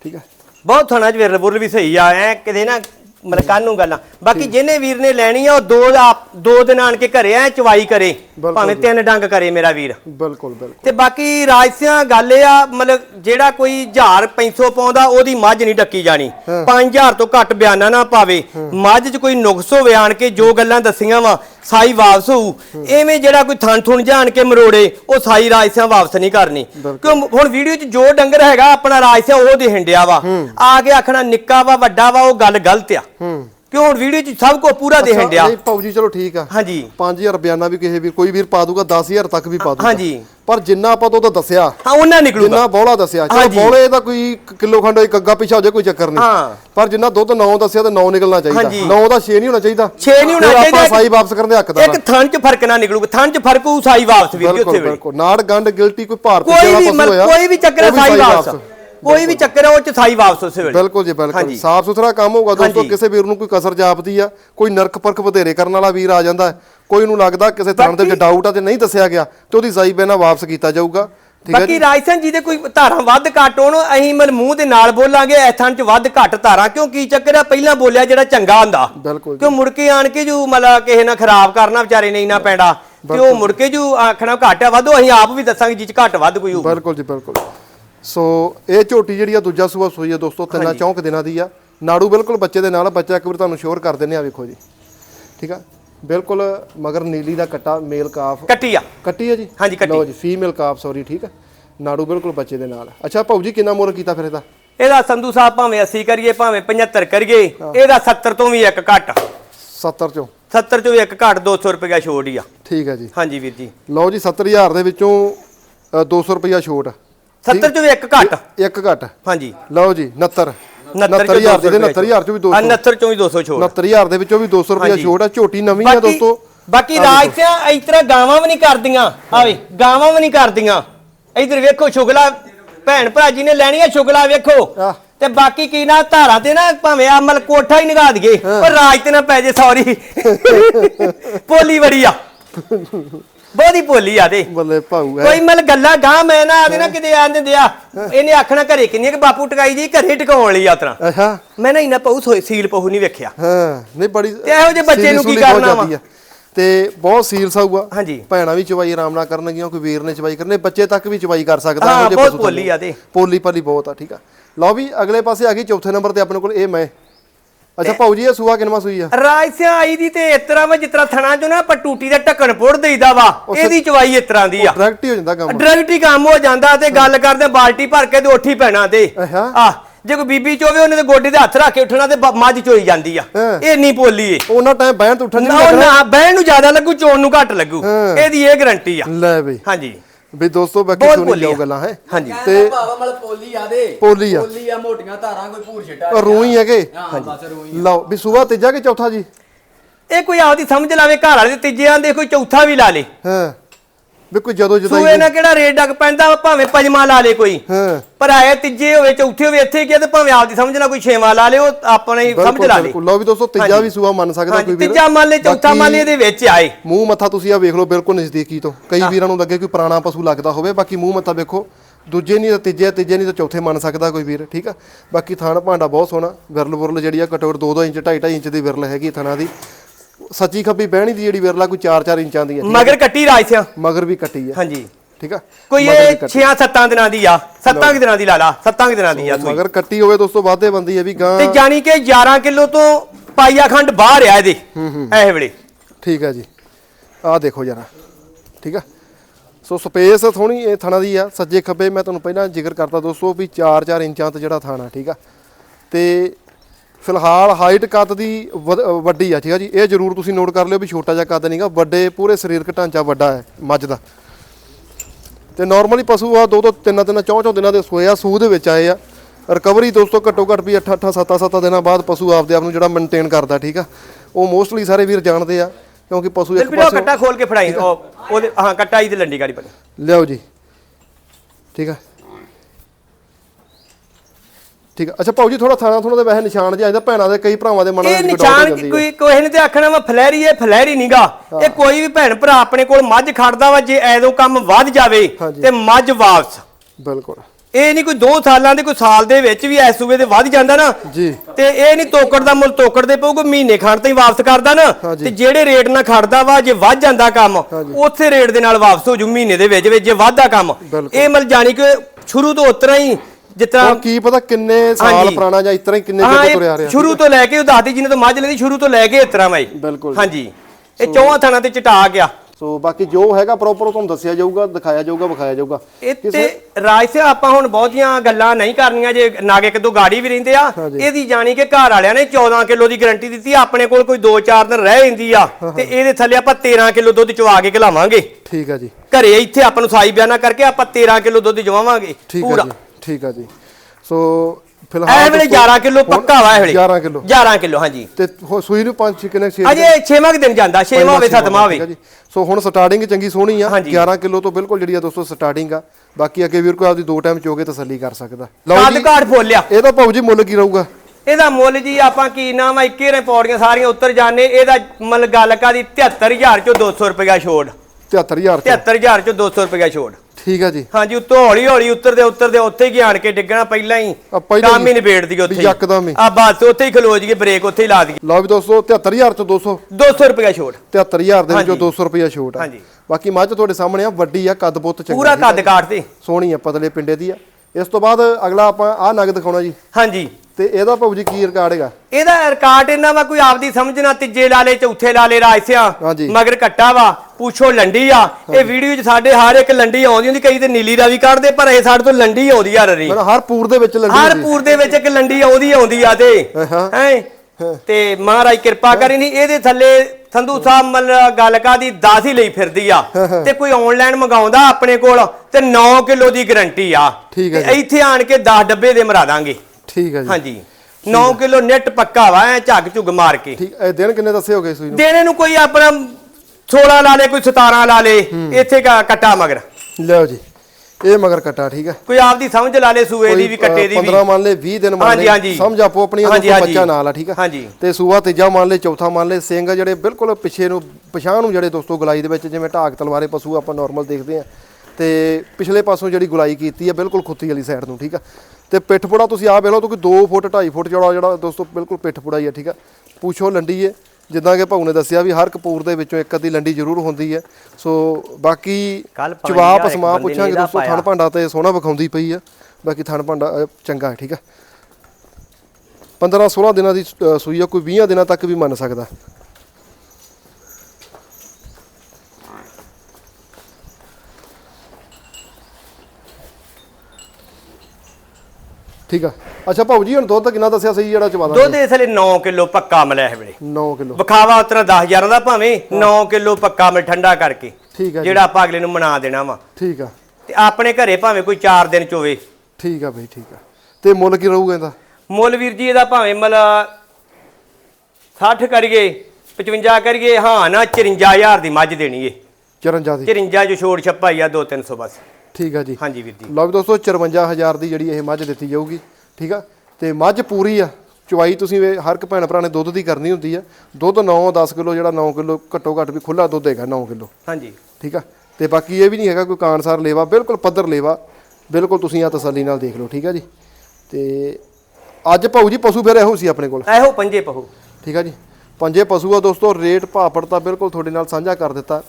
[SPEAKER 2] ਠੀਕ ਆ?
[SPEAKER 1] ਬਹੁਤ ਥਾਣਾ ਚ ਵਿਰਲ ਬੁਰਲ ਵੀ ਸਹੀ ਆ ਐ ਕਿਤੇ ਨਾ ਮਲਕਾਂ ਨੂੰ ਗੱਲਾਂ। ਬਾਕੀ ਜਿਹਨੇ ਵੀਰ ਨੇ ਲੈਣੀ ਆ ਉਹ ਦੋ ਆਪ ਦੋ ਦਿਨ ਆਣ ਕੇ ਘਰੇ ਐ ਚਵਾਈ ਕਰੇ। ਭਾਵੇਂ। ਤਿੰਨ ਡੰਗ ਕਰੇ ਮੇਰਾ ਵੀਰ।
[SPEAKER 2] ਬਿਲਕੁਲ ਬਿਲਕੁਲ।
[SPEAKER 1] ਤੇ ਬਾਕੀ ਰਾਜਸਿਆਂ ਗੱਲ ਇਹ ਆ ਮਤਲਬ ਜਿਹੜਾ ਕੋਈ 1000 500 ਪਾਉਂਦਾ ਉਹਦੀ ਮੱਝ ਨਹੀਂ ਡੱਕੀ ਜਾਣੀ। 5000 ਤੋਂ ਘੱਟ ਬਿਆਨਾ ਨਾ ਪਾਵੇ। ਮੱਝ 'ਚ ਕੋਈ ਨੁਕਸ ਹੋਵੇ ਆਣ ਕੇ ਜੋ ਗੱਲਾਂ ਦੱਸੀਆਂ ਵਾ ਸਾਈ ਵਾਪਸ ਹੋਊ। ਐਵੇਂ ਜਿਹੜਾ ਕੋਈ ਥਣ ਥੁਣ ਜਾਣ ਕੇ ਮਰੋੜੇ ਉਹ ਸਾਈ ਰਾਜਸਿਆਂ ਵਾਪਸ ਨਹੀਂ ਕਰਨੀ। ਕਿਉਂ ਹੁਣ ਵੀਡੀਓ 'ਚ ਜੋ ਡੰਗਰ ਹੈਗਾ ਆਪਣਾ ਰਾਜਸਿਆਂ ਉਹ ਦੇ ਹੰਡਿਆ ਵਾ। ਆ ਕੇ ਆਖਣਾ ਨਿੱਕਾ ਵਾ ਵੱਡਾ ਵਾ ਉਹ ਗੱਲ ਗਲਤ ਆ। ਕਿਉਂ ਹੁਣ ਵੀਡੀਓ 'ਚ ਸਭ ਕੋ ਪੂਰਾ ਦੇ ਹੰਡਿਆ
[SPEAKER 2] ਨਹੀਂ ਭਾਊ ਜੀ ਚਲੋ ਠੀਕ ਆ।
[SPEAKER 1] ਹਾਂਜੀ।
[SPEAKER 2] 5000 ਬਿਆਨਾ ਵੀ ਕਿਸੇ ਵੀ ਕੋਈ ਵੀਰ ਪਾ ਦੂਗਾ 10000 ਤੱਕ ਵੀ ਪਾ ਦੂਗਾ।
[SPEAKER 1] ਹਾਂਜੀ।
[SPEAKER 2] ਪਰ ਜਿੰਨਾ ਆਪਾਂ ਤੋਂ ਤਾਂ ਦੱਸਿਆ
[SPEAKER 1] ਹਾਂ ਉਹਨਾਂ ਨਿਕਲੂਗਾ।
[SPEAKER 2] ਜਿੰਨਾ ਬੋਲਾ ਦੱਸਿਆ ਚਲੋ। ਬੋਲੇ ਦਾ ਕੋਈ ਕ- ਕਿਲੋ ਖੰਡ ਇੱਕ ਅੱਗਾ ਪਿੱਛਾ ਹੋ ਜਾਏ ਕੋਈ ਚੱਕਰ ਨਹੀਂ।
[SPEAKER 1] ਹਾਂ।
[SPEAKER 2] ਪਰ ਜਿੰਨਾ ਦੁੱਧ 9 ਦੱਸਿਆ ਤਾਂ 9 ਨਿਕਲਣਾ ਚਾਹੀਦਾ। 9 ਦਾ 6 ਨਹੀਂ ਹੋਣਾ ਚਾਹੀਦਾ।
[SPEAKER 1] ਛੇ ਨਹੀਂ ਹੋਣਾ ਚਾਹੀਦਾ।
[SPEAKER 2] ਆਪਾਂ ਸਾਈ ਵਾਪਸ ਕਰਨ ਦੇ ਹੱਕਦਾਰ
[SPEAKER 1] ਇੱਕ ਥਣ 'ਚ ਫ਼ਰਕ ਨਾ ਨਿਕਲੂਗਾ ਥਣ 'ਚ ਫ਼ਰਕ ਹੋਊ ਸਾਈ ਵਾਪਸ ਵੀ ਉੱਥੇ ਵੇਲੇ
[SPEAKER 2] ਬਿਲਕੁਲ। ਨਾੜ ਗੰਡ ਗਿਲਟੀ ਕੋਈ ਭਾਰ
[SPEAKER 1] ਕੋਈ
[SPEAKER 2] ਪਿੱਛੇ
[SPEAKER 1] ਵੀ
[SPEAKER 2] ਵਾਲਾ ਪਸ਼ੂ
[SPEAKER 1] ਮਤਲਬ
[SPEAKER 2] ਹੋਇਆ
[SPEAKER 1] ਕੋਈ ਵੀ ਚੱਕਰ ਸਾਈ ਵਾਪਸ। ਕੋਈ ਵੀ ਚੱਕਰ ਹੈ ਉਹ 'ਚ ਸਾਈ ਵਾਪਸ ਉਸੇ ਵੇਲੇ।
[SPEAKER 2] ਬਿਲਕੁਲ ਜੀ ਬਿਲਕੁਲ। ਸਾਫ਼ ਸੁਥਰਾ ਕੰਮ ਹੋਊਗਾ ਦੋਸਤੋ। ਕਿਸੇ ਵੀਰ ਨੂੰ ਕੋਈ ਕਸਰ ਜਾਪਦੀ ਆ ਕੋਈ ਨਰਕ ਪਰਖ ਵਧੇਰੇ ਕਰਨ ਵਾਲਾ ਵੀਰ ਆ ਜਾਂਦਾ। ਕੋਈ ਨੂੰ ਲੱਗਦਾ ਕਿਸੇ ਥਣ ਦੇ ਡਾਊਟ ਆ ਤੇ ਨਹੀਂ ਦੱਸਿਆ ਗਿਆ ਤੇ ਉਹਦੀ ਸਾਈ ਬੈਨਾ ਵਾਪਸ ਕੀਤਾ ਜਾਊਗਾ।
[SPEAKER 1] ਬਾਕੀ ਰਾਜਸਥਾਨ ਜੀ ਦੇ ਕੋਈ ਧਾਰਾਂ ਵੱਧ ਘੱਟ ਹੋਣ ਅਸੀਂ ਮਨ ਮੂੰਹ ਦੇ ਨਾਲ ਬੋਲਾਂਗੇ ਐ ਥਣ 'ਚ ਵੱਧ ਘੱਟ ਧਾਰਾਂ ਕਿਉਂ ਕੀ ਚੱਕਰ ਆ? ਪਹਿਲਾਂ ਬੋਲਿਆ ਜਿਹੜਾ ਚੰਗਾ ਹੁੰਦਾ। ਕਿਉਂ ਮੁੜ ਕੇ ਆਣ ਕੇ ਜੋ ਮਤਲਬ ਕਿਸੇ ਨਾਲ ਖਰਾਬ ਕਰਨਾ ਵਿਚਾਰੇ ਨੇ ਇੰਨਾ ਪੈਂਦਾ ਤੇ ਉਹ ਮੁੜ ਕੇ ਜੋ ਆਖਣਾ ਘੱਟ ਆ ਵਾਧੋ ਅਸੀਂ ਆਪ ਵੀ ਦੱਸਾਂਗੇ ਜਿਹ 'ਚ ਘੱਟ ਵੱਧ ਕੋਈ ਹੋਊ।
[SPEAKER 2] ਬਿਲਕੁਲ ਜੀ ਬਿਲਕੁਲ। ਸੋ ਇਹ ਝੋਟੀ ਜਿਹੜੀ ਆ ਦੂਜਾ ਸੂਆ ਸੂਈ ਆ ਦੋਸਤੋ ਤਿੰਨਾਂ ਚੌਂਕ ਦਿਨਾਂ ਦੀ ਆ। ਨਾੜੂ ਬਿਲਕੁਲ ਬੱਚੇ ਦੇ ਨਾਲ ਬੱਚਾ ਇੱਕ ਵਾਰ ਤੁਹਾਨੂੰ ਸ਼ੋਰ ਕਰ ਦਿੰਨੇ ਆ ਵੇਖੋ ਜੀ। ਠੀਕ ਆ? ਬਿਲਕੁਲ ਮਗਰ ਨੀਲੀ ਦਾ ਕੱਟਾ ਮੇਲ ਕਾਫ
[SPEAKER 1] ਕੱਟੀ ਆ।
[SPEAKER 2] ਕੱਟੀ ਆ ਜੀ?
[SPEAKER 1] ਹਾਂਜੀ, ਕੱਟੀ।
[SPEAKER 2] ਲਓ ਜੀ ਫੀਮੇਲ ਕਾਫ ਸੌਰੀ ਠੀਕ ਆ? ਨਾੜੂ ਬਿਲਕੁਲ ਬੱਚੇ ਦੇ ਨਾਲ। ਅੱਛਾ ਭਾਊ ਜੀ ਕਿੰਨਾ ਮੁੱਲ ਕੀਤਾ ਫਿਰ ਇਹਦਾ?
[SPEAKER 1] ਇਹਦਾ ਸੰਧੂ ਸਾਹਿਬ ਭਾਵੇਂ 80 ਕਰੀਏ ਭਾਵੇਂ 75 ਕਰੀਏ ਇਹਦਾ 70 ਤੋਂ ਵੀ ਇੱਕ ਘੱਟ।
[SPEAKER 2] 70 ਚੋਂ?
[SPEAKER 1] 70 ਚੋਂ ਵੀ ਇੱਕ ਘੱਟ 200 ਰੁਪਏ ਛੋੜ ਹੀ ਆ।
[SPEAKER 2] ਠੀਕ ਹੈ ਜੀ।
[SPEAKER 1] ਹਾਂਜੀ ਵੀਰ ਜੀ।
[SPEAKER 2] ਲਓ ਜੀ 70000 ਦੇ ਵਿੱਚੋਂ ਅ, 200 ਰੁਪਇਆ ਛੋਟ
[SPEAKER 1] 70 ਚੋਂ ਵੀ ਇੱਕ ਘੱਟ।
[SPEAKER 2] ਇੱਕ ਘੱਟ।
[SPEAKER 1] ਹਾਂਜੀ।
[SPEAKER 2] ਲਓ ਜੀ 69
[SPEAKER 1] 69 ਚੋਂ
[SPEAKER 2] 69000 ਦੇ
[SPEAKER 1] 200
[SPEAKER 2] 69000 ਚੋਂ ਵੀ 200
[SPEAKER 1] ਹਾਂ 69 ਚੋਂ ਵੀ 200 ਛੋੜ
[SPEAKER 2] 69000 ਦੇ ਵਿੱਚੋਂ ਵੀ 200 ਰੁਪਇਆ
[SPEAKER 1] ਹਾਂਜੀ।
[SPEAKER 2] ਛੋਟ ਆ ਝੋਟੀ ਨਵੀਂ ਆ ਦੋਸਤੋ।
[SPEAKER 1] ਬਾਕੀ ਰਾਜ ਸਿਆ ਇਸ ਤਰ੍ਹਾਂ ਗਾਵਾਂ ਵੀ ਨਹੀਂ ਕਰਦੀਆਂ। ਆਵੇ ਗਾਵਾਂ ਵੀ ਨਹੀਂ ਕਰਦੀਆਂ। ਇਧਰ ਵੇਖੋ ਸ਼ੁਗਲਾ ਭੈਣ ਭਰਾ ਜੀ ਨੇ ਲੈਣੀ ਆ ਸ਼ੁਗਲਾ ਵੇਖੋ। ਤੇ ਬਾਕੀ ਕੀ ਨਾ ਧਾਰਾਂ ਤੇ ਨਾ ਭਾਵੇਂ ਆ ਮਲ ਕੋਠਾ ਹੀ ਨਿਗਾ ਦਈਏ ਪਰ ਰਾਜ ਤੇ ਨਾ ਪੈ ਜੇ ਸੌਰੀ ਪੋਲੀ [LAUGHS] ਬੜੀ ਆ। ਬਹੁਤੀ ਪੋਲੀ ਆ ਤੇ।
[SPEAKER 2] ਬੱਲੇ ਭਾਊ ਹੈ
[SPEAKER 1] ਕੋਈ ਮਲ ਗੱਲਾਂ ਗਾਂ ਮੈਂ ਨਾ ਆਦੇ ਨਾ ਕਿਤੇ ਆਂ ਦਿੰਦੇ ਆ। ਇਹਨੇ ਆਖਣਾ ਘਰੇ ਕਿੰਨੀ ਕਿ ਬਾਪੂ ਟਕਾਈ ਜੀ ਘਰੇ ਟਿਕਾਉਣ ਲਈ ਯਾਤਰਾ
[SPEAKER 2] ਅੱਛਾ।
[SPEAKER 1] ਮੈਂ ਨਾ ਇੰਨਾ ਪਹੂ ਸੀਲ ਪਹੂ ਨਹੀਂ ਵੇਖਿਆ।
[SPEAKER 2] ਹਾਂ ਨਹੀਂ ਬੜੀ
[SPEAKER 1] ਤੇ ਇਹੋ ਜਿਹੇ ਬੱਚੇ ਨੂੰ ਕੀ ਕਰਨਾ ਵਾ?
[SPEAKER 2] ਤੇ ਬਹੁਤ ਸੀਲ ਸਾਊਗਾ
[SPEAKER 1] ਹਾਂਜੀ।
[SPEAKER 2] ਭੈਣਾਂ ਵੀ ਚਵਾਈ ਆਰਾਮ ਨਾਲ ਕਰਨਗੀਆਂ ਕੋਈ ਵੀਰ ਨੇ ਚਵਾਈ ਕਰਨੇ ਬੱਚੇ ਤੱਕ ਵੀ ਚਵਾਈ ਕਰ ਸਕਦਾ
[SPEAKER 1] ਹਾਂ, ਬਹੁਤ ਪੋਲੀ। ਆ ਤੇ।
[SPEAKER 2] ਪੋਲੀ ਪਲੀ ਬਹੁਤ ਆ ਠੀਕ ਆ। ਲਓ ਵੀ ਅਗਲੇ ਪਾਸੇ ਆ ਗਈ ਚੌਥੇ ਨੰਬਰ ਤੇ ਆਪਣੇ ਕੋਲ ਇਹ ਮੈਂ। ਅੱਛਾ ਭਾਊ ਜੀ ਇਹ ਸੂਆ ਕਿੰਨਵਾ ਸੂਈ ਆ?
[SPEAKER 1] ਰਾਜ ਸਿਆ ਆਈ ਦੀ ਤੇ ਇਸ ਤਰ੍ਹਾਂ ਵਾ ਜਿਸ ਤਰ੍ਹਾਂ ਥਣਾ ਚੋਂ ਨਾ ਆਪਾਂ ਟੂਟੀ ਦਾ ਢੱਕਣ ਪੁੱਟ ਦੇਈਦਾ ਵਾ। ਇਹਦੀ ਚਵਾਈ ਇਸ ਤਰ੍ਹਾਂ ਦੀ ਆ।
[SPEAKER 2] ਡਾਇਰੈਕਟ ਹੀ ਹੋ ਜਾਂਦਾ ਕੰਮ।
[SPEAKER 1] ਡਾਇਰੈਕਟ ਹੀ ਕੰਮ ਹੋ ਜਾਂਦਾ ਤੇ ਗੱਲ ਕਰਦੇ ਬਾਲਟੀ ਭਰ ਕੇ ਤੇ ਉੱਠੀ ਪੈਣਾ ਤੇ।
[SPEAKER 2] ਅੱਛਾ।
[SPEAKER 1] ਆ ਜੇ ਕੋਈ ਬੀਬੀ ਚੋਵੇ ਉਹਨੇ ਤੇ ਗੋਡੇ ਤੇ ਹੱਥ ਰੱਖ ਕੇ ਉੱਠਣਾ ਤੇ ਮੱਝ ਚੋਈ ਜਾਂਦੀ ਆ। ਇਹ ਨਹੀਂ ਪੋਲੀ ਏ
[SPEAKER 2] ਉਹਨਾਂ ਟਾਈਮ ਬਹਿਣ ਤੋਂ ਉੱਠਣ
[SPEAKER 1] ਨਾ
[SPEAKER 2] ਨਹੀਂ ਲੱਗਣਾ
[SPEAKER 1] ਨਾ ਬਹਿਣ ਨੂੰ ਜ਼ਿਆਦਾ ਲੱਗੂ ਚੋਣ ਨੂੰ ਘੱਟ ਲੱਗੂ। ਇਹਦੀ ਇਹ ਗਰੰਟੀ ਆ।
[SPEAKER 2] ਲੈ ਬਈ।
[SPEAKER 1] ਹਾਂਜੀ।
[SPEAKER 2] ਵੀ ਦੋਸਤੋ ਬਾਕੀ
[SPEAKER 1] ਬਹੁਤ
[SPEAKER 2] ਸੁਣੀ
[SPEAKER 1] ਪੋਲੀ
[SPEAKER 2] ਜਾਓ
[SPEAKER 1] ਆ।
[SPEAKER 2] ਗੱਲਾਂ ਹੈ?
[SPEAKER 1] ਹਾਂਜੀ।
[SPEAKER 2] ਤੇ
[SPEAKER 3] ਭਾਵਾ ਮਤਲਬ ਪੋਲੀ ਆ ਦੇ।
[SPEAKER 2] ਪੋਲੀ ਆ।
[SPEAKER 3] ਪੋਲੀ ਆ ਮੋਟੀਆਂ ਧਾਰਾਂ ਕੋਈ ਭੂਰ ਛਿੱਟਾ
[SPEAKER 2] ਰੂਈ ਹੈਗੇ।
[SPEAKER 3] ਹਾਂ ਬਸ ਰੂਈ
[SPEAKER 2] ਲਓ ਵੀ ਸੂਆ ਤੀਜਾ ਕਿ ਚੌਥਾ ਜੀ?
[SPEAKER 1] ਇਹ ਕੋਈ ਆਪਦੀ ਸਮਝ ਲਾਵੇ ਘਰ ਵਾਲੇ ਦੇ ਤੀਜੇ ਆਂਦੇ ਕੋਈ ਚੌਥਾ ਵੀ ਲਾ ਲੇ।
[SPEAKER 2] ਹਾਂ। ਵੀ ਕੋਈ ਜਦੋਂ
[SPEAKER 1] ਸੂਏ
[SPEAKER 2] ਜਦਾਈ
[SPEAKER 1] ਨਾਲ ਕਿਹੜਾ ਰੇਟ ਡੱਕ ਪੈਂਦਾ? ਭਾਵੇਂ ਪੰਜਵਾਂ ਲਾ ਲੇ ਕੋਈ।
[SPEAKER 2] ਹਾਂ।
[SPEAKER 1] ਪਰ ਆਏ ਤੀਜੇ ਹੋਵੇ ਚੌਥੇ ਹੋਵੇ ਇੱਥੇ ਗਿਆ ਤੇ ਭਾਵੇਂ ਆਪਦੀ ਸਮਝ ਨਾਲ ਕੋਈ ਛੇਵਾਂ ਲਾ ਲੇ ਉਹ ਆਪਣੇ ਹੀ ਸਮਝ ਲਾ ਲੇ।
[SPEAKER 2] ਲਓ ਵੀ ਦੋਸਤੋ ਤੀਜਾ। ਵੀ ਸੂਆ ਮੰਨ ਸਕਦਾ ਕੋਈ ਵੀਰ।
[SPEAKER 1] ਤੀਜਾ ਮੰਨ ਲੈ ਚੌਥਾ ਮੰਨ ਲੈ ਇਹਦੇ ਵਿੱਚ ਆਏ।
[SPEAKER 2] ਮੂੰਹ ਮੱਥਾ ਤੁਸੀਂ ਆ ਵੇਖ ਲਓ ਬਿਲਕੁਲ ਨਜ਼ਦੀਕੀ ਤੋਂ। ਕਈ ਵੀਰਾਂ ਨੂੰ ਲੱਗੇ ਕੋਈ ਪੁਰਾਣਾ ਪਸ਼ੂ ਲੱਗਦਾ ਹੋਵੇ ਬਾਕੀ ਮੂੰਹ ਮੱਥਾ ਵੇਖੋ। ਦੂਜੇ ਨਹੀਂ ਤਾਂ ਤੀਜੇ ਤੀਜੇ ਨਹੀਂ ਤਾਂ ਚੌਥੇ ਮੰਨ ਸਕਦਾ ਕੋਈ ਵੀਰ ਠੀਕ ਆ? ਬਾਕੀ ਥਾਣ ਭਾਂਡਾ ਬਹੁਤ ਸੋਹਣਾ ਵਿਰਲ ਵਿਰਲ ਜਿਹੜੀ ਆ ਘਟੋਰ 2-2 ਇੰਚ 2.5 ਇੰਚ ਦੀ ਵਿਰਲ ਹੈਗੀ ਥਣਾ ਦੀ। ਸੱਚੀ ਖੱਬੀ ਬਹਿਣੀ ਦੀ ਜਿਹੜੀ ਵਿਰਲਾ ਕੋਈ 4-4 ਇੰਚਾਂ ਦੀ ਹੈ
[SPEAKER 1] ਮਗਰ ਕੱਟੀ ਰਾਜ ਸਿਆ
[SPEAKER 2] ਮਗਰ ਵੀ ਕੱਟੀ ਆ।
[SPEAKER 1] ਹਾਂਜੀ।
[SPEAKER 2] ਠੀਕ ਆ?
[SPEAKER 1] ਕੋਈ ਇਹ
[SPEAKER 2] ਕੱਟੀ।
[SPEAKER 1] 6-7 ਦਿਨਾਂ ਦੀ ਆ। 7 ਦਿਨਾਂ ਦੀ ਲਾ ਲਾ 7 ਦਿਨਾਂ ਦੀ ਆ ਸੂਈ
[SPEAKER 2] ਮਗਰ ਕੱਟੀ ਹੋਵੇ ਦੋਸਤੋ ਵਾਧੇ ਬੰਦੀ ਹੈ ਵੀ ਗਾਂ
[SPEAKER 1] ਤੇ ਜਾਨੀ ਕਿ 11 ਕਿਲੋ ਤੋਂ ਪਾਈਆ ਖੰਡ ਬਾਹਰ ਆ ਇਹਦੇ ਇਹ ਵੇਲੇ।
[SPEAKER 2] ਠੀਕ ਆ ਜੀ। ਆਹ ਦੇਖੋ ਜਰਾ। ਠੀਕ ਆ? ਸੋ ਸਪੇਸ ਥੋੜੀ ਇਹ ਥਣਾ ਦੀ ਆ ਸੱਜੇ ਖੱਬੇ ਮੈਂ ਤੁਹਾਨੂੰ ਪਹਿਲਾਂ ਜ਼ਿਕਰ ਕਰਤਾ ਦੋਸਤੋ ਵੀ 4-4 ਇੰਚਾਂ ਤੇ ਜਿਹੜਾ ਥਾਣਾ ਠੀਕ ਆ? ਤੇ ਫਿਲਹਾਲ ਹਾਈਟ ਕੱਦ ਦੀ ਵਧ- ਵੱਡੀ ਆ ਠੀਕ ਆ ਜੀ। ਇਹ ਜ਼ਰੂਰ ਤੁਸੀਂ ਨੋਟ ਕਰ ਲਿਓ ਵੀ ਛੋਟਾ ਜਿਹਾ ਕੱਦ ਨਹੀਂਗਾ ਵੱਡੇ ਪੂਰੇ ਸਰੀਰਕ ਢਾਂਚਾ ਵੱਡਾ ਹੈ ਮੱਝ ਦਾ। ਤੇ ਨਾਰਮਲੀ ਪਸ਼ੂ ਆ ਦੋ ਤੋਂ ਤਿੰਨ ਤਿੰਨ ਚੌਂ ਚੌਂ ਦਿਨਾਂ ਦੇ ਸੋਏ ਆ ਸੂਹ ਦੇ ਵਿੱਚ ਆਏ ਆ। ਰਿਕਵਰੀ ਦੋਸਤੋ ਘੱਟੋ ਘੱਟ ਵੀ 8 8 7 7 ਦਿਨਾਂ ਬਾਅਦ ਪਸ਼ੂ ਆਪਦੇ ਆਪ ਨੂੰ ਜਿਹੜਾ ਮੇਨਟੇਨ ਕਰਦਾ ਠੀਕ ਆ। ਉਹ ਮੋਸਟਲੀ ਸਾਰੇ ਵੀਰ ਜਾਣਦੇ ਆ ਕਿਉਂਕਿ ਪਸ਼ੂ ਇੱਕ
[SPEAKER 1] ਦਿਲਪ੍ਰੀਤ ਉਹ
[SPEAKER 2] ਪਾਸੇ
[SPEAKER 1] ਕੱਟਾ ਖੋਲ ਕੇ ਫੜਾਈ ਉਹ ਉਹਦੇ ਹਾਂ ਕੱਟਾ ਹੀ ਤੇ ਲੰਡੀ ਗਾੜੀ ਬਣੀ।
[SPEAKER 2] ਲਿਆਓ ਜੀ। ਠੀਕ ਆ। ਠੀਕ ਆ। ਅੱਛਾ ਭਾਊ ਜੀ ਥੋੜਾ ਥਾਣਾ ਥੋੜਾ ਦੇ ਵੈਸੇ ਨਿਸ਼ਾਨ ਜਿਹਾ ਇਹਦਾ ਭੈਣਾਂ ਦੇ ਕਈ ਭਰਾਵਾਂ ਦੇ ਮਨਾਂ
[SPEAKER 1] ਇਹ
[SPEAKER 2] ਵਿੱਚ ਡਾਊਟ ਹੋ
[SPEAKER 1] ਨਿਸ਼ਾਨ
[SPEAKER 2] ਹੈ
[SPEAKER 1] ਕੋਈ ਕੋਈ ਨੇ ਤੇ ਆਖਣਾ ਵਾ ਫਲੈਰੀ ਇਹ ਫਲੈਰੀ ਨੀਗਾ। ਇਹ ਕੋਈ ਵੀ ਭੈਣ ਭਰਾ ਆਪਣੇ ਕੋਲ ਮੱਝ ਖੜਦਾ ਵਾ ਜੇ ਐਦੋਂ ਕੰਮ ਵੱਧ ਜਾਵੇ। ਤੇ ਮੱਝ ਵਾਪਸ।
[SPEAKER 2] ਬਿਲਕੁਲ।
[SPEAKER 1] ਇਹ ਨਹੀਂ ਕੋਈ 2 ਸਾਲਾਂ ਦੇ ਕੋਈ ਸਾਲ ਦੇ ਵਿੱਚ ਵੀ ਐ ਸੂਬੇ ਤੇ ਵੱਧ ਜਾਂਦਾ ਨਾ।
[SPEAKER 2] ਜੀ।
[SPEAKER 1] ਤੇ ਇਹ ਨਹੀਂ ਤੋਕੜ ਦਾ ਮੁੱਲ ਤੋਕੜ ਦੇ ਪਊਗਾ ਮਹੀਨੇ ਖੜ ਤੇ ਹੀ ਵਾਪਸ ਕਰਦਾ ਨਾ। ਤੇ ਜਿਹੜੇ ਰੇਟ ਨਾਲ ਖੜਦਾ ਵਾ ਜੇ ਵੱਧ ਜਾਂਦਾ ਕੰਮ। ਉਸੇ ਰੇਟ ਦੇ ਨਾਲ ਵਾਪਸ ਹੋ ਜੂ ਮਹੀਨੇ ਦੇ ਵਿੱਚ ਵਿੱਚ ਜੇ ਵੱਧਦਾ ਕੰਮ। ਇਹ ਮਤਲਬ ਜਾਣੀ ਕਿ ਸ਼ੁਰੂ ਤੋਂ ਉਤਰਾ ਹੀ ਜਿਸ ਤਰ੍ਹਾਂ
[SPEAKER 2] ਹੁਣ ਕੀ ਪਤਾ ਕਿੰਨੇ ਸਾਲ
[SPEAKER 1] ਹਾਂਜੀ।
[SPEAKER 2] ਪੁਰਾਣਾ ਜਾਂ ਇਸ ਤਰ੍ਹਾਂ ਹੀ ਕਿੰਨੇ
[SPEAKER 1] ਹਾਂ
[SPEAKER 2] ਚਿਰ
[SPEAKER 1] ਇਹ
[SPEAKER 2] ਤੁਰਿਆ ਰਿਹਾ।
[SPEAKER 1] ਸ਼ੁਰੂ ਤੋਂ ਲੈ ਕੇ ਉਹ ਦੱਸਦੀ ਜਿਹਨੇ ਤੋਂ ਮੱਝ ਲੈਦੀ ਸ਼ੁਰੂ ਤੋਂ ਲੈ ਕੇ ਇਸ ਤਰ੍ਹਾਂ
[SPEAKER 2] ਬਿਲਕੁਲ ਜੀ।
[SPEAKER 1] ਹਾਂਜੀ। ਇਹ ਚੌਹਾਂ ਥਾਣਾ ਤੇ ਚਟਾ ਗਿਆ।
[SPEAKER 2] ਸੋ ਬਾਕੀ ਜੋ ਹੈਗਾ ਪ੍ਰੋਪਰ ਤੁਹਾਨੂੰ ਦੱਸਿਆ ਜਾਊਗਾ ਦਿਖਾਇਆ ਜਾਊਗਾ ਵਿਖਾਇਆ ਜਾਊਗਾ।
[SPEAKER 1] ਇਹ ਤੇ ਰਾਜ ਸਿੰਘ ਆਪਾਂ ਹੁਣ ਬਹੁਤੀਆਂ ਗੱਲਾਂ ਨਹੀਂ ਕਰਨੀਆਂ ਜੇ ਨਾਗੇ ਕਿਦੋਂ ਗਾੜੀ ਵੀ ਰਹਿੰਦੇ ਆ।
[SPEAKER 2] ਹਾਂਜੀ।
[SPEAKER 1] ਇਹਦੀ ਜਾਣੀ ਕਿ ਘਰ ਵਾਲਿਆਂ ਨੇ 14 ਕਿਲੋ ਦੀ ਗਾਰੰਟੀ ਦਿੱਤੀ ਆਪਣੇ ਕੋਲ ਕੋਈ 2-4 ਦਿਨ ਰਹਿ ਜਾਂਦੀ ਆ ਤੇ ਇਹਦੇ ਥੱਲੇ ਆਪਾਂ 13 ਕਿਲੋ ਦੁੱਧ ਚਵਾ ਕੇ ਘਲਾਵਾਂਗੇ।
[SPEAKER 2] ਠੀਕ ਆ ਜੀ।
[SPEAKER 1] ਘਰੇ ਇੱਥੇ ਆਪਾਂ ਨੂੰ ਸਾਈ ਬਿਆਨਾ ਕਰਕੇ ਆਪਾਂ 13 ਕਿਲੋ ਦੁੱਧ ਜਵਾਵਾਂਗੇ।
[SPEAKER 2] ਠੀਕ ਆ ਜੀ। ਠੀਕ ਆ ਜੀ। ਸੋ ਫਿਲਹਾਲ
[SPEAKER 1] ਇਹ ਵੇਲੇ
[SPEAKER 2] ਦੋਸਤੋ,
[SPEAKER 1] 11 ਕਿਲੋ ਪੱਕਾ ਵਾ ਇਹ ਵੇਲੇ।
[SPEAKER 2] 11 ਕਿਲੋ।
[SPEAKER 1] 11 ਕਿਲੋ ਹਾਂਜੀ।
[SPEAKER 2] ਤੇ ਹੋ- ਸੂਈ ਨੂੰ 5 6 ਕਿੰਨੇ 6
[SPEAKER 1] ਅਜੇ 6ਵਾਂ ਦਿਨ ਜਾਂਦਾ 6ਵਾਂ ਹੋਵੇ 7ਵਾਂ ਹੋਵੇ।
[SPEAKER 2] ਸੋ ਹੁਣ ਸਟਾਰਟਿੰਗ ਚੰਗੀ ਸੋਹਣੀ ਆ।
[SPEAKER 1] ਹਾਂਜੀ।
[SPEAKER 2] 11 ਕਿਲੋ ਤੋਂ ਬਿਲਕੁਲ ਜਿਹੜੀ ਆ ਦੋਸਤੋ ਸਟਾਰਟਿੰਗ ਆ। ਬਾਕੀ ਅੱਗੇ ਵੀਰ ਕੋਈ ਆਪਦੀ ਦੋ ਟਾਈਮ ਚੋਗੇ ਤਸੱਲੀ ਕਰ ਸਕਦਾ। ਲਓ
[SPEAKER 1] ਕੱਦ
[SPEAKER 2] ਜੀ
[SPEAKER 1] ਘਾਟ ਫੋਲਿਆ।
[SPEAKER 2] ਇਹਦਾ ਭਾਊ ਜੀ ਮੁੱਲ ਕੀ ਰਹੂਗਾ?
[SPEAKER 1] ਇਹਦਾ ਮੁੱਲ ਜੀ ਆਪਾਂ ਕੀ ਨਾਮ ਆ 21 ਰੇ ਪੌੜੀਆਂ ਸਾਰੀਆਂ ਉੱਤਰ ਜਾਣੇ ਇਹਦਾ ਮੁੱਲ ਗੱਲ ਕਾਦੀ 73000 ਚੋਂ 200 ਰੁਪਇਆ ਛੋੜ।
[SPEAKER 2] 73000 ਚ।
[SPEAKER 1] 73000 ਚੋਂ 200 ਰੁਪਇਆ ਛੋੜ।
[SPEAKER 2] ਠੀਕ ਆ ਜੀ।
[SPEAKER 1] ਹਾਂਜੀ ਉੱਤੋਂ ਹੌਲੀ ਹੌਲੀ ਉੱਤਰਦੇ ਉੱਤਰਦੇ ਉੱਥੇ ਹੀ ਗਿਆਨ ਕੇ ਡਿੱਗਣਾ ਪਹਿਲਾਂ ਹੀ।
[SPEAKER 2] ਆ ਪਹਿਲਾਂ
[SPEAKER 1] ਕੰਮ ਹੀ
[SPEAKER 2] ਹੀ
[SPEAKER 1] ਨਿਬੇੜ ਦੀ ਉੱਥੇ
[SPEAKER 2] ਯਕਦਮ ਹੀ।
[SPEAKER 1] ਆ ਬਸ ਉੱਥੇ ਹੀ ਖਲੋ ਜੀਏ ਬ੍ਰੇਕ ਉੱਥੇ ਹੀ ਲਾ ਦਈਏ।
[SPEAKER 2] ਲਓ ਵੀ ਦੋਸਤੋ 73000 ਤੋਂ 200
[SPEAKER 1] 200 ਰੁਪਇਆ ਛੋੜ
[SPEAKER 2] 73000 ਦੇ ਵਿੱਚੋਂ
[SPEAKER 1] ਹਾਂਜੀ।
[SPEAKER 2] 200 ਰੁਪਇਆ ਛੋਟ ਆ।
[SPEAKER 1] ਹਾਂਜੀ।
[SPEAKER 2] ਬਾਕੀ ਮੱਝ ਤੁਹਾਡੇ ਸਾਹਮਣੇ ਆ ਵੱਡੀ ਆ ਕੱਦ ਬੁੱਤ ਚੰਗਾ
[SPEAKER 1] ਪੂਰਾ
[SPEAKER 2] ਆ
[SPEAKER 1] ਕੱਦ ਕਾਟ ਤੇ
[SPEAKER 2] ਸੋਹਣੀ ਆ ਪਤਲੇ ਪਿੰਡੇ ਦੀ ਆ। ਇਸ ਤੋਂ ਬਾਅਦ ਅਗਲਾ ਆਪਾਂ ਆਹ ਨਗ ਦਿਖਾਉਣਾ ਜੀ।
[SPEAKER 1] ਹਾਂਜੀ।
[SPEAKER 2] ਤੇ ਇਹਦਾ ਭਾਊ ਜੀ ਕੀ ਰਿਕਾਰਡ ਹੈਗਾ?
[SPEAKER 1] ਇਹਦਾ ਰਿਕਾਰਡ ਇਹਨਾਂ ਵਾ ਕੋਈ ਆਪਦੀ ਸਮਝਣਾ ਤੀਜੇ ਲਾਲੇ ਚੌਥੇ ਲਾਲੇ ਰਾਜਸਿਆ। ਮਗਰ ਕੱਟਾ ਵਾ ਪੁੱਛੋ ਲੰਡੀ ਆ। ਇਹ ਵੀਡੀਓ 'ਚ ਸਾਡੇ ਹਰ ਇੱਕ ਲੰਡੀ ਆਉਂਦੀ ਹੁੰਦੀ ਕਈ ਤੇ ਨੀਲੀ ਦਾ ਵੀ ਕੱਢਦੇ ਪਰ ਇਹ ਸਾਡੇ ਤੋਂ ਲੰਡੀ ਆਉਂਦੀ ਆ ਰਰੀ।
[SPEAKER 2] ਹਰ ਪੂਰ ਦੇ ਵਿੱਚ ਲੰਡੀ
[SPEAKER 1] ਹਰ ਪੂਰ ਦੇ ਵਿੱਚ ਇੱਕ ਲੰਡੀ ਆਉਂਦੀ ਆਉਂਦੀ ਆ ਤੇ।
[SPEAKER 2] ਹਾਂ।
[SPEAKER 1] ਤੇ ਮਹਾਰਾਜ ਕਿਰਪਾ ਕਰੀ ਨਹੀਂ ਇਹਦੇ ਥੱਲੇ ਸੰਧੂ ਸਾਹਿਬ ਮਲ ਗੱਲ ਕਾਦੀ 10 ਹੀ ਲਈ ਫਿਰਦੀ ਆ। ਤੇ ਕੋਈ ਆਨਲਾਈਨ ਮੰਗਾਉਂਦਾ ਆਪਣੇ ਕੋਲ ਤੇ 9 ਕਿਲੋ ਦੀ ਗਾਰੰਟੀ ਆ। ਇੱਥੇ ਆਣ ਕੇ 10 ਡੱਬੇ ਦੇ ਮਰਾ ਦਾਂਗੇ।
[SPEAKER 2] ਠੀਕ ਹੈ ਜੀ।
[SPEAKER 1] ਹਾਂਜੀ। 9 ਕਿਲੋ ਨੈਟ ਪੱਕਾ ਵਾ ਐ ਝੱਗ ਝੁੱਗ ਮਾਰ ਕੇ।
[SPEAKER 2] ਠੀਕ ਇਹ ਦਿਨ ਕਿੰਨੇ ਦੱਸੇ ਹੋਗੇ ਸੂਈ ਨੂੰ
[SPEAKER 1] ਦੇਣੇ ਨੂੰ ਕੋਈ ਆਪਣਾ 16 ਲਾ ਲੇ ਕੋਈ 17 ਲਾ ਲੇ ਇੱਥੇ ਕਾ ਕੱਟਾ ਮਗਰ।
[SPEAKER 2] ਲਿਓ ਜੀ। ਇਹ ਮਗਰ ਕੱਟਾ ਠੀਕ ਹੈ
[SPEAKER 1] ਕੋਈ ਆਪਦੀ ਸਮਝ ਲਾ ਲੇ ਸੂਏ ਦੀ ਵੀ ਕੱਟੇ ਦੀ ਵੀ।
[SPEAKER 2] 15 ਮੰਨ ਲੈ 20 ਦਿਨ ਮੰਨ
[SPEAKER 1] ਹਾਂਜੀ,
[SPEAKER 2] ਲੈ।
[SPEAKER 1] ਹਾਂਜੀ।
[SPEAKER 2] ਸਮਝ ਆਪੋ ਆਪਣੀ
[SPEAKER 1] ਹਾਂਜੀ, ਹਾਂਜੀ।
[SPEAKER 2] ਬੱਚਾ ਨਾਲ ਆ ਠੀਕ ਆ।
[SPEAKER 1] ਹਾਂਜੀ।
[SPEAKER 2] ਤੇ ਸੂਆ ਤੀਜਾ ਮੰਨ ਲੈ ਚੌਥਾ ਮੰਨ ਲੈ ਸਿੰਘ ਜਿਹੜੇ ਬਿਲਕੁਲ ਪਿੱਛੇ ਨੂੰ ਪਛਾਣ ਨੂੰ ਜਿਹੜੇ ਦੋਸਤੋ ਗੁਲਾਈ ਦੇ ਵਿੱਚ ਜਿਵੇਂ ਢਾਕ ਤਲਵਾਰੇ ਪਸ਼ੂ ਆਪਾਂ ਨਾਰਮਲ ਦੇਖਦੇ ਆ। ਤੇ ਪਿਛਲੇ ਪਾਸੋਂ ਜਿਹੜੀ ਗੁਲਾਈ ਕੀਤੀ ਆ ਬਿਲਕੁਲ ਖੁੱਤੀ ਵਾਲੀ ਸਾਈਡ ਨੂੰ ਠੀਕ ਆ। ਤੇ ਪਿੱਠ ਪੁੜਾ ਤੁਸੀਂ ਆਹ ਵੇਖ ਲਓ ਕਿ 2 ਫੁੱਟ 2.5 ਫੁੱਟ ਚੌੜਾ ਜਿਹੜਾ ਦੋਸਤੋ ਬਿਲਕੁਲ ਪਿੱਠ ਪੁੜਾ ਹੀ ਆ ਠੀਕ ਆ? ਪੂਛੋ ਲੰਡੀ ਏ। ਜਿੱਦਾਂ ਕਿ ਭਾਊ ਨੇ ਦੱਸਿਆ ਵੀ ਹਰ ਕਪੂਰ ਦੇ ਵਿੱਚੋਂ ਇੱਕ ਅੱਧੀ ਲੰਡੀ ਜ਼ਰੂਰ ਹੁੰਦੀ ਹੈ ਸੋ ਬਾਕੀ ਜਵਾਬ ਅਸਮਾ ਪੁੱਛਾਂਗੇ ਦੋਸਤੋ ਥਣ। ਭਾਂਡਾ ਤੇ ਸੋਹਣਾ ਵਿਖਾਉਂਦੀ ਪਈ ਆ। ਬਾਕੀ ਥਣ ਭਾਂਡਾ ਚੰਗਾ ਹੈ ਠੀਕ ਆ? 15 16 ਦਿਨਾਂ ਦੀ ਸੂਈ ਆ ਕੋਈ 20 ਦਿਨਾਂ ਤੱਕ ਵੀ ਮੰਨ ਸਕਦਾ। ਠੀਕ ਆ। ਅੱਛਾ ਭਾਊ ਜੀ ਹੁਣ ਦੁੱਧ ਕਿੰਨਾ ਦੱਸਿਆ ਸਹੀ ਜਿਹੜਾ ਚਵਾ
[SPEAKER 1] ਦੁੱਧ ਇਸ ਵੇਲੇ 9 ਕਿਲੋ ਪੱਕਾ ਮਿਲਿਆ ਹੈ ਵੇਲੇ।
[SPEAKER 2] 9 ਕਿਲੋ।
[SPEAKER 1] ਵਿਖਾਵਾ ਉਤਰਾ 10000 ਦਾ ਭਾਵੇਂ 9 ਕਿਲੋ ਪੱਕਾ ਮਿਲ ਠੰਡਾ ਕਰਕੇ।
[SPEAKER 2] ਠੀਕ ਆ ਜੀ।
[SPEAKER 1] ਜਿਹੜਾ ਆਪਾਂ ਅਗਲੇ ਨੂੰ ਮਨਾ ਦੇਣਾ ਵਾ।
[SPEAKER 2] ਠੀਕ ਆ।
[SPEAKER 1] ਤੇ ਆਪਣੇ ਘਰੇ ਭਾਵੇਂ ਕੋਈ 4 ਦਿਨ ਚੋਵੇ
[SPEAKER 2] ਠੀਕ ਆ ਬਈ ਠੀਕ ਆ। ਤੇ ਮੁੱਲ ਕੀ ਰਹੂਗਾ ਇਹਦਾ?
[SPEAKER 1] ਮੁੱਲ ਵੀਰ ਜੀ ਇਹਦਾ ਭਾਵੇਂ ਮਲ 60 ਕਰੀਏ 55 ਕਰੀਏ ਹਾਂ ਨਾ 54000 ਦੀ ਮੱਝ ਦੇਣੀ ਏ।
[SPEAKER 2] ਚਰਨਜਾ ਦੀ।
[SPEAKER 1] 54 ਚ ਛੋੜ ਛੱਪਾਈ ਆ 2-300 ਬਸ।
[SPEAKER 2] ਠੀਕ ਆ ਜੀ।
[SPEAKER 1] ਹਾਂਜੀ ਵੀਰ ਜੀ।
[SPEAKER 2] ਲਓ ਵੀ ਦੋਸਤੋ 54000 ਦੀ ਜਿਹੜੀ ਇਹ ਮੱਝ ਦਿੱਤੀ ਜਾਊਗੀ ਠੀਕ ਆ? ਤੇ ਮੱਝ ਪੂਰੀ ਆ। ਚਵਾਈ ਤੁਸੀਂ ਹਰ ਇੱਕ ਭੈਣ ਭਰਾ ਨੇ ਦੁੱਧ ਦੀ ਕਰਨੀ ਹੁੰਦੀ ਆ। ਦੁੱਧ 9-10 ਕਿਲੋ ਜਿਹੜਾ 9 ਕਿਲੋ ਘੱਟੋ ਘੱਟ ਵੀ ਖੁੱਲਾ ਦੁੱਧ ਹੈਗਾ 9 ਕਿਲੋ।
[SPEAKER 1] ਹਾਂਜੀ।
[SPEAKER 2] ਠੀਕ ਆ? ਤੇ ਬਾਕੀ ਇਹ ਵੀ ਨਹੀਂ ਹੈਗਾ ਕੋਈ ਕਾਨਸਾਰ ਲੇਵਾ ਬਿਲਕੁਲ ਪੱਧਰ ਲੇਵਾ। ਬਿਲਕੁਲ ਤੁਸੀਂ ਆ ਤਸੱਲੀ ਨਾਲ ਦੇਖ ਲਓ ਠੀਕ ਆ ਜੀ? ਤੇ ਅੱਜ ਭਾਊ ਜੀ ਪਸ਼ੂ ਫਿਰ ਇਹੋ ਸੀ ਆਪਣੇ ਕੋਲ?
[SPEAKER 1] ਇਹੋ ਪੰਜੇ ਪਹੂ
[SPEAKER 2] ਠੀਕ ਆ ਜੀ? ਪੰਜੇ ਪਸ਼ੂ ਆ ਦੋਸਤੋ ਰੇਟ ਭਾਪੜ ਤਾਂ ਬਿਲਕੁਲ ਤੁਹਾਡੇ ਨਾਲ ਸਾਂਝਾ ਕਰ ਦਿੱਤਾ।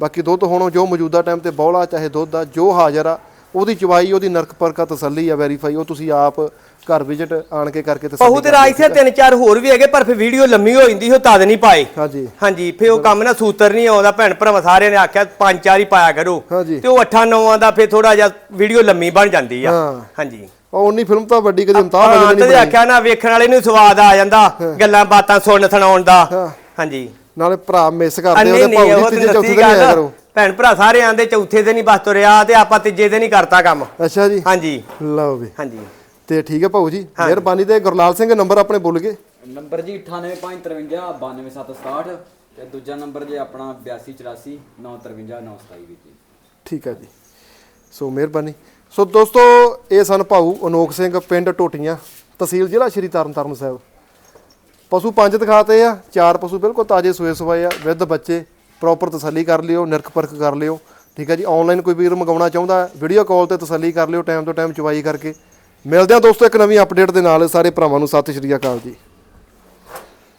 [SPEAKER 2] ਬਾਕੀ ਦੁੱਧ ਹੁਣ ਜੋ ਮੌਜੂਦਾ ਟਾਈਮ ਤੇ ਬੌਲਾ ਚਾਹੇ ਦੁੱਧ ਆ ਜੋ ਹਾਜ਼ਰ ਆ ਉਹਦੀ ਚਵਾਈ ਉਹਦੀ ਨਰਕ ਪਰਕਾ ਤਸੱਲੀ ਆ ਵੈਰੀਫਾਈ ਉਹ ਤੁਸੀਂ ਆਪ ਘਰ ਵਿਜ਼ਿਟ ਆਣ ਕੇ ਕਰਕੇ ਤਸੱਲੀ
[SPEAKER 1] ਪਹੂ ਤੇ ਰਾਜ ਸੇ ਤਿੰਨ ਚਾਰ ਹੋਰ ਵੀ ਹੈਗੇ ਪਰ ਫਿਰ ਵੀਡੀਓ ਲੰਮੀ ਹੋ ਜਾਂਦੀ ਉਹ ਤਦ ਨਹੀਂ ਪਾਏ।
[SPEAKER 2] ਹਾਂਜੀ।
[SPEAKER 1] ਹਾਂਜੀ ਫੇ ਉਹ ਕੰਮ ਨਾ ਸੂਤਰ ਨਹੀਂ ਆਉਂਦਾ ਭੈਣ ਭਰਾਵਾਂ ਸਾਰਿਆਂ ਨੇ ਆਖਿਆ ਪੰਜ ਚਾਰ ਹੀ ਪਾਇਆ ਕਰੋ। ਤੇ ਉਹ ਅੱਠਾਂ ਨੌਆਂ ਦਾ ਫੇ ਥੋੜਾ ਜਿਹਾ ਵੀਡੀਓ ਲੰਮੀ ਬਣ ਜਾਂਦੀ ਆ। ਹਾਂਜੀ।
[SPEAKER 2] ਉਹ ਉਨੀ ਫਿਲਮ ਤਾਂ ਵੱਡੀ ਕਦੀ ਇਮਤਾਬ
[SPEAKER 1] ਹਾਂ
[SPEAKER 2] ਵਜੇ
[SPEAKER 1] ਤੇ
[SPEAKER 2] ਨਹੀਂ
[SPEAKER 1] ਆਖਿਆ ਨਾ ਵੇਖਣ ਵਾਲੇ ਨੂੰ ਸਵਾਦ ਆ ਜਾਂਦਾ ਗੱਲਾਂ ਬਾਤਾਂ ਸੁਣਨ ਸੁਣਾਉਣ ਦਾ। ਹਾਂਜੀ।
[SPEAKER 2] ਨਾਲੇ ਭਰਾ ਮਿਸ
[SPEAKER 1] ਆ
[SPEAKER 2] ਕਰਦੇ ਉਹਦੇ ਜੀ
[SPEAKER 1] ਤੇ
[SPEAKER 2] ਤੀਜੇ ਚੌਥੇ ਦਿਨ ਆਇਆ ਕਰੋ।
[SPEAKER 1] ਭੈਣ ਭਰਾ ਸਾਰੇ ਆਂਦੇ ਚੌਥੇ ਦਿਨ ਹੀ ਬਸ ਤੁਰਿਆ ਤੇ ਆਪਾਂ ਤੀਜੇ ਦਿਨ ਹੀ ਕਰਤਾ ਕੰਮ।
[SPEAKER 2] ਅੱਛਾ ਜੀ।
[SPEAKER 1] ਹਾਂਜੀ।
[SPEAKER 2] ਲਓ ਵੀ।
[SPEAKER 1] ਹਾਂਜੀ।
[SPEAKER 2] ਤੇ ਠੀਕ ਹੈ ਭਾਊ ਜੀ ਮਿਹਰਬਾਨੀ ਤੇ ਗੁਰਲਾਲ ਸਿੰਘ ਨੰਬਰ ਆਪਣੇ ਭੁੱਲ ਗਏ
[SPEAKER 3] ਨੰਬਰ ਜੀ 98553 92767 ਤੇ ਦੂਜਾ ਨੰਬਰ ਜੇ ਆਪਣਾ 8284 953 927 ਵੀਰ ਜੀ।
[SPEAKER 2] ਠੀਕ ਹੈ ਜੀ। ਸੋ ਮਿਹਰਬਾਨੀ। ਸੋ ਦੋਸਤੋ ਇਹ ਸਨ ਭਾਊ ਅਨੋਖ ਸਿੰਘ ਪਿੰਡ ਟੋਟੀਆਂ ਤਹਿਸੀਲ ਜ਼ਿਲ੍ਹਾ ਸ਼੍ਰੀ ਤਰਨਤਾਰਨ ਸਾਹਿਬ। ਪਸ਼ੂ ਪੰਜ ਦਿਖਾਤੇ ਆ, ਚਾਰ ਪਸ਼ੂ ਬਿਲਕੁਲ ਤਾਜ਼ੇ ਸੂਏ ਸਵਾਏ ਆ, ਵਿਦ ਬੱਚੇ ਪ੍ਰੋਪਰ ਤਸੱਲੀ ਕਰ ਲਿਓ, ਨਿਰਖ ਪਰਖ ਕਰ ਲਿਓ, ਠੀਕ ਹੈ ਜੀ? ਆਨਲਾਈਨ ਕੋਈ ਵੀਰ ਮੰਗਾਉਣਾ ਚਾਹੁੰਦਾ ਵੀਡੀਓ ਕਾਲ ਤੇ ਤਸੱਲੀ ਕਰ ਲਿਓ ਟਾਈਮ ਤੋਂ ਟਾਈਮ ਚਵਾਈ ਕਰਕੇ। ਮਿਲਦੇ ਆ ਦੋਸਤੋ ਇੱਕ ਨਵੀਂ ਅਪਡੇਟ ਦੇ ਨਾਲ, ਸਾਰੇ ਭਰਾਵਾਂ ਨੂੰ, ਸਤਿ ਸ਼੍ਰੀ ਅਕਾਲ ਜੀ।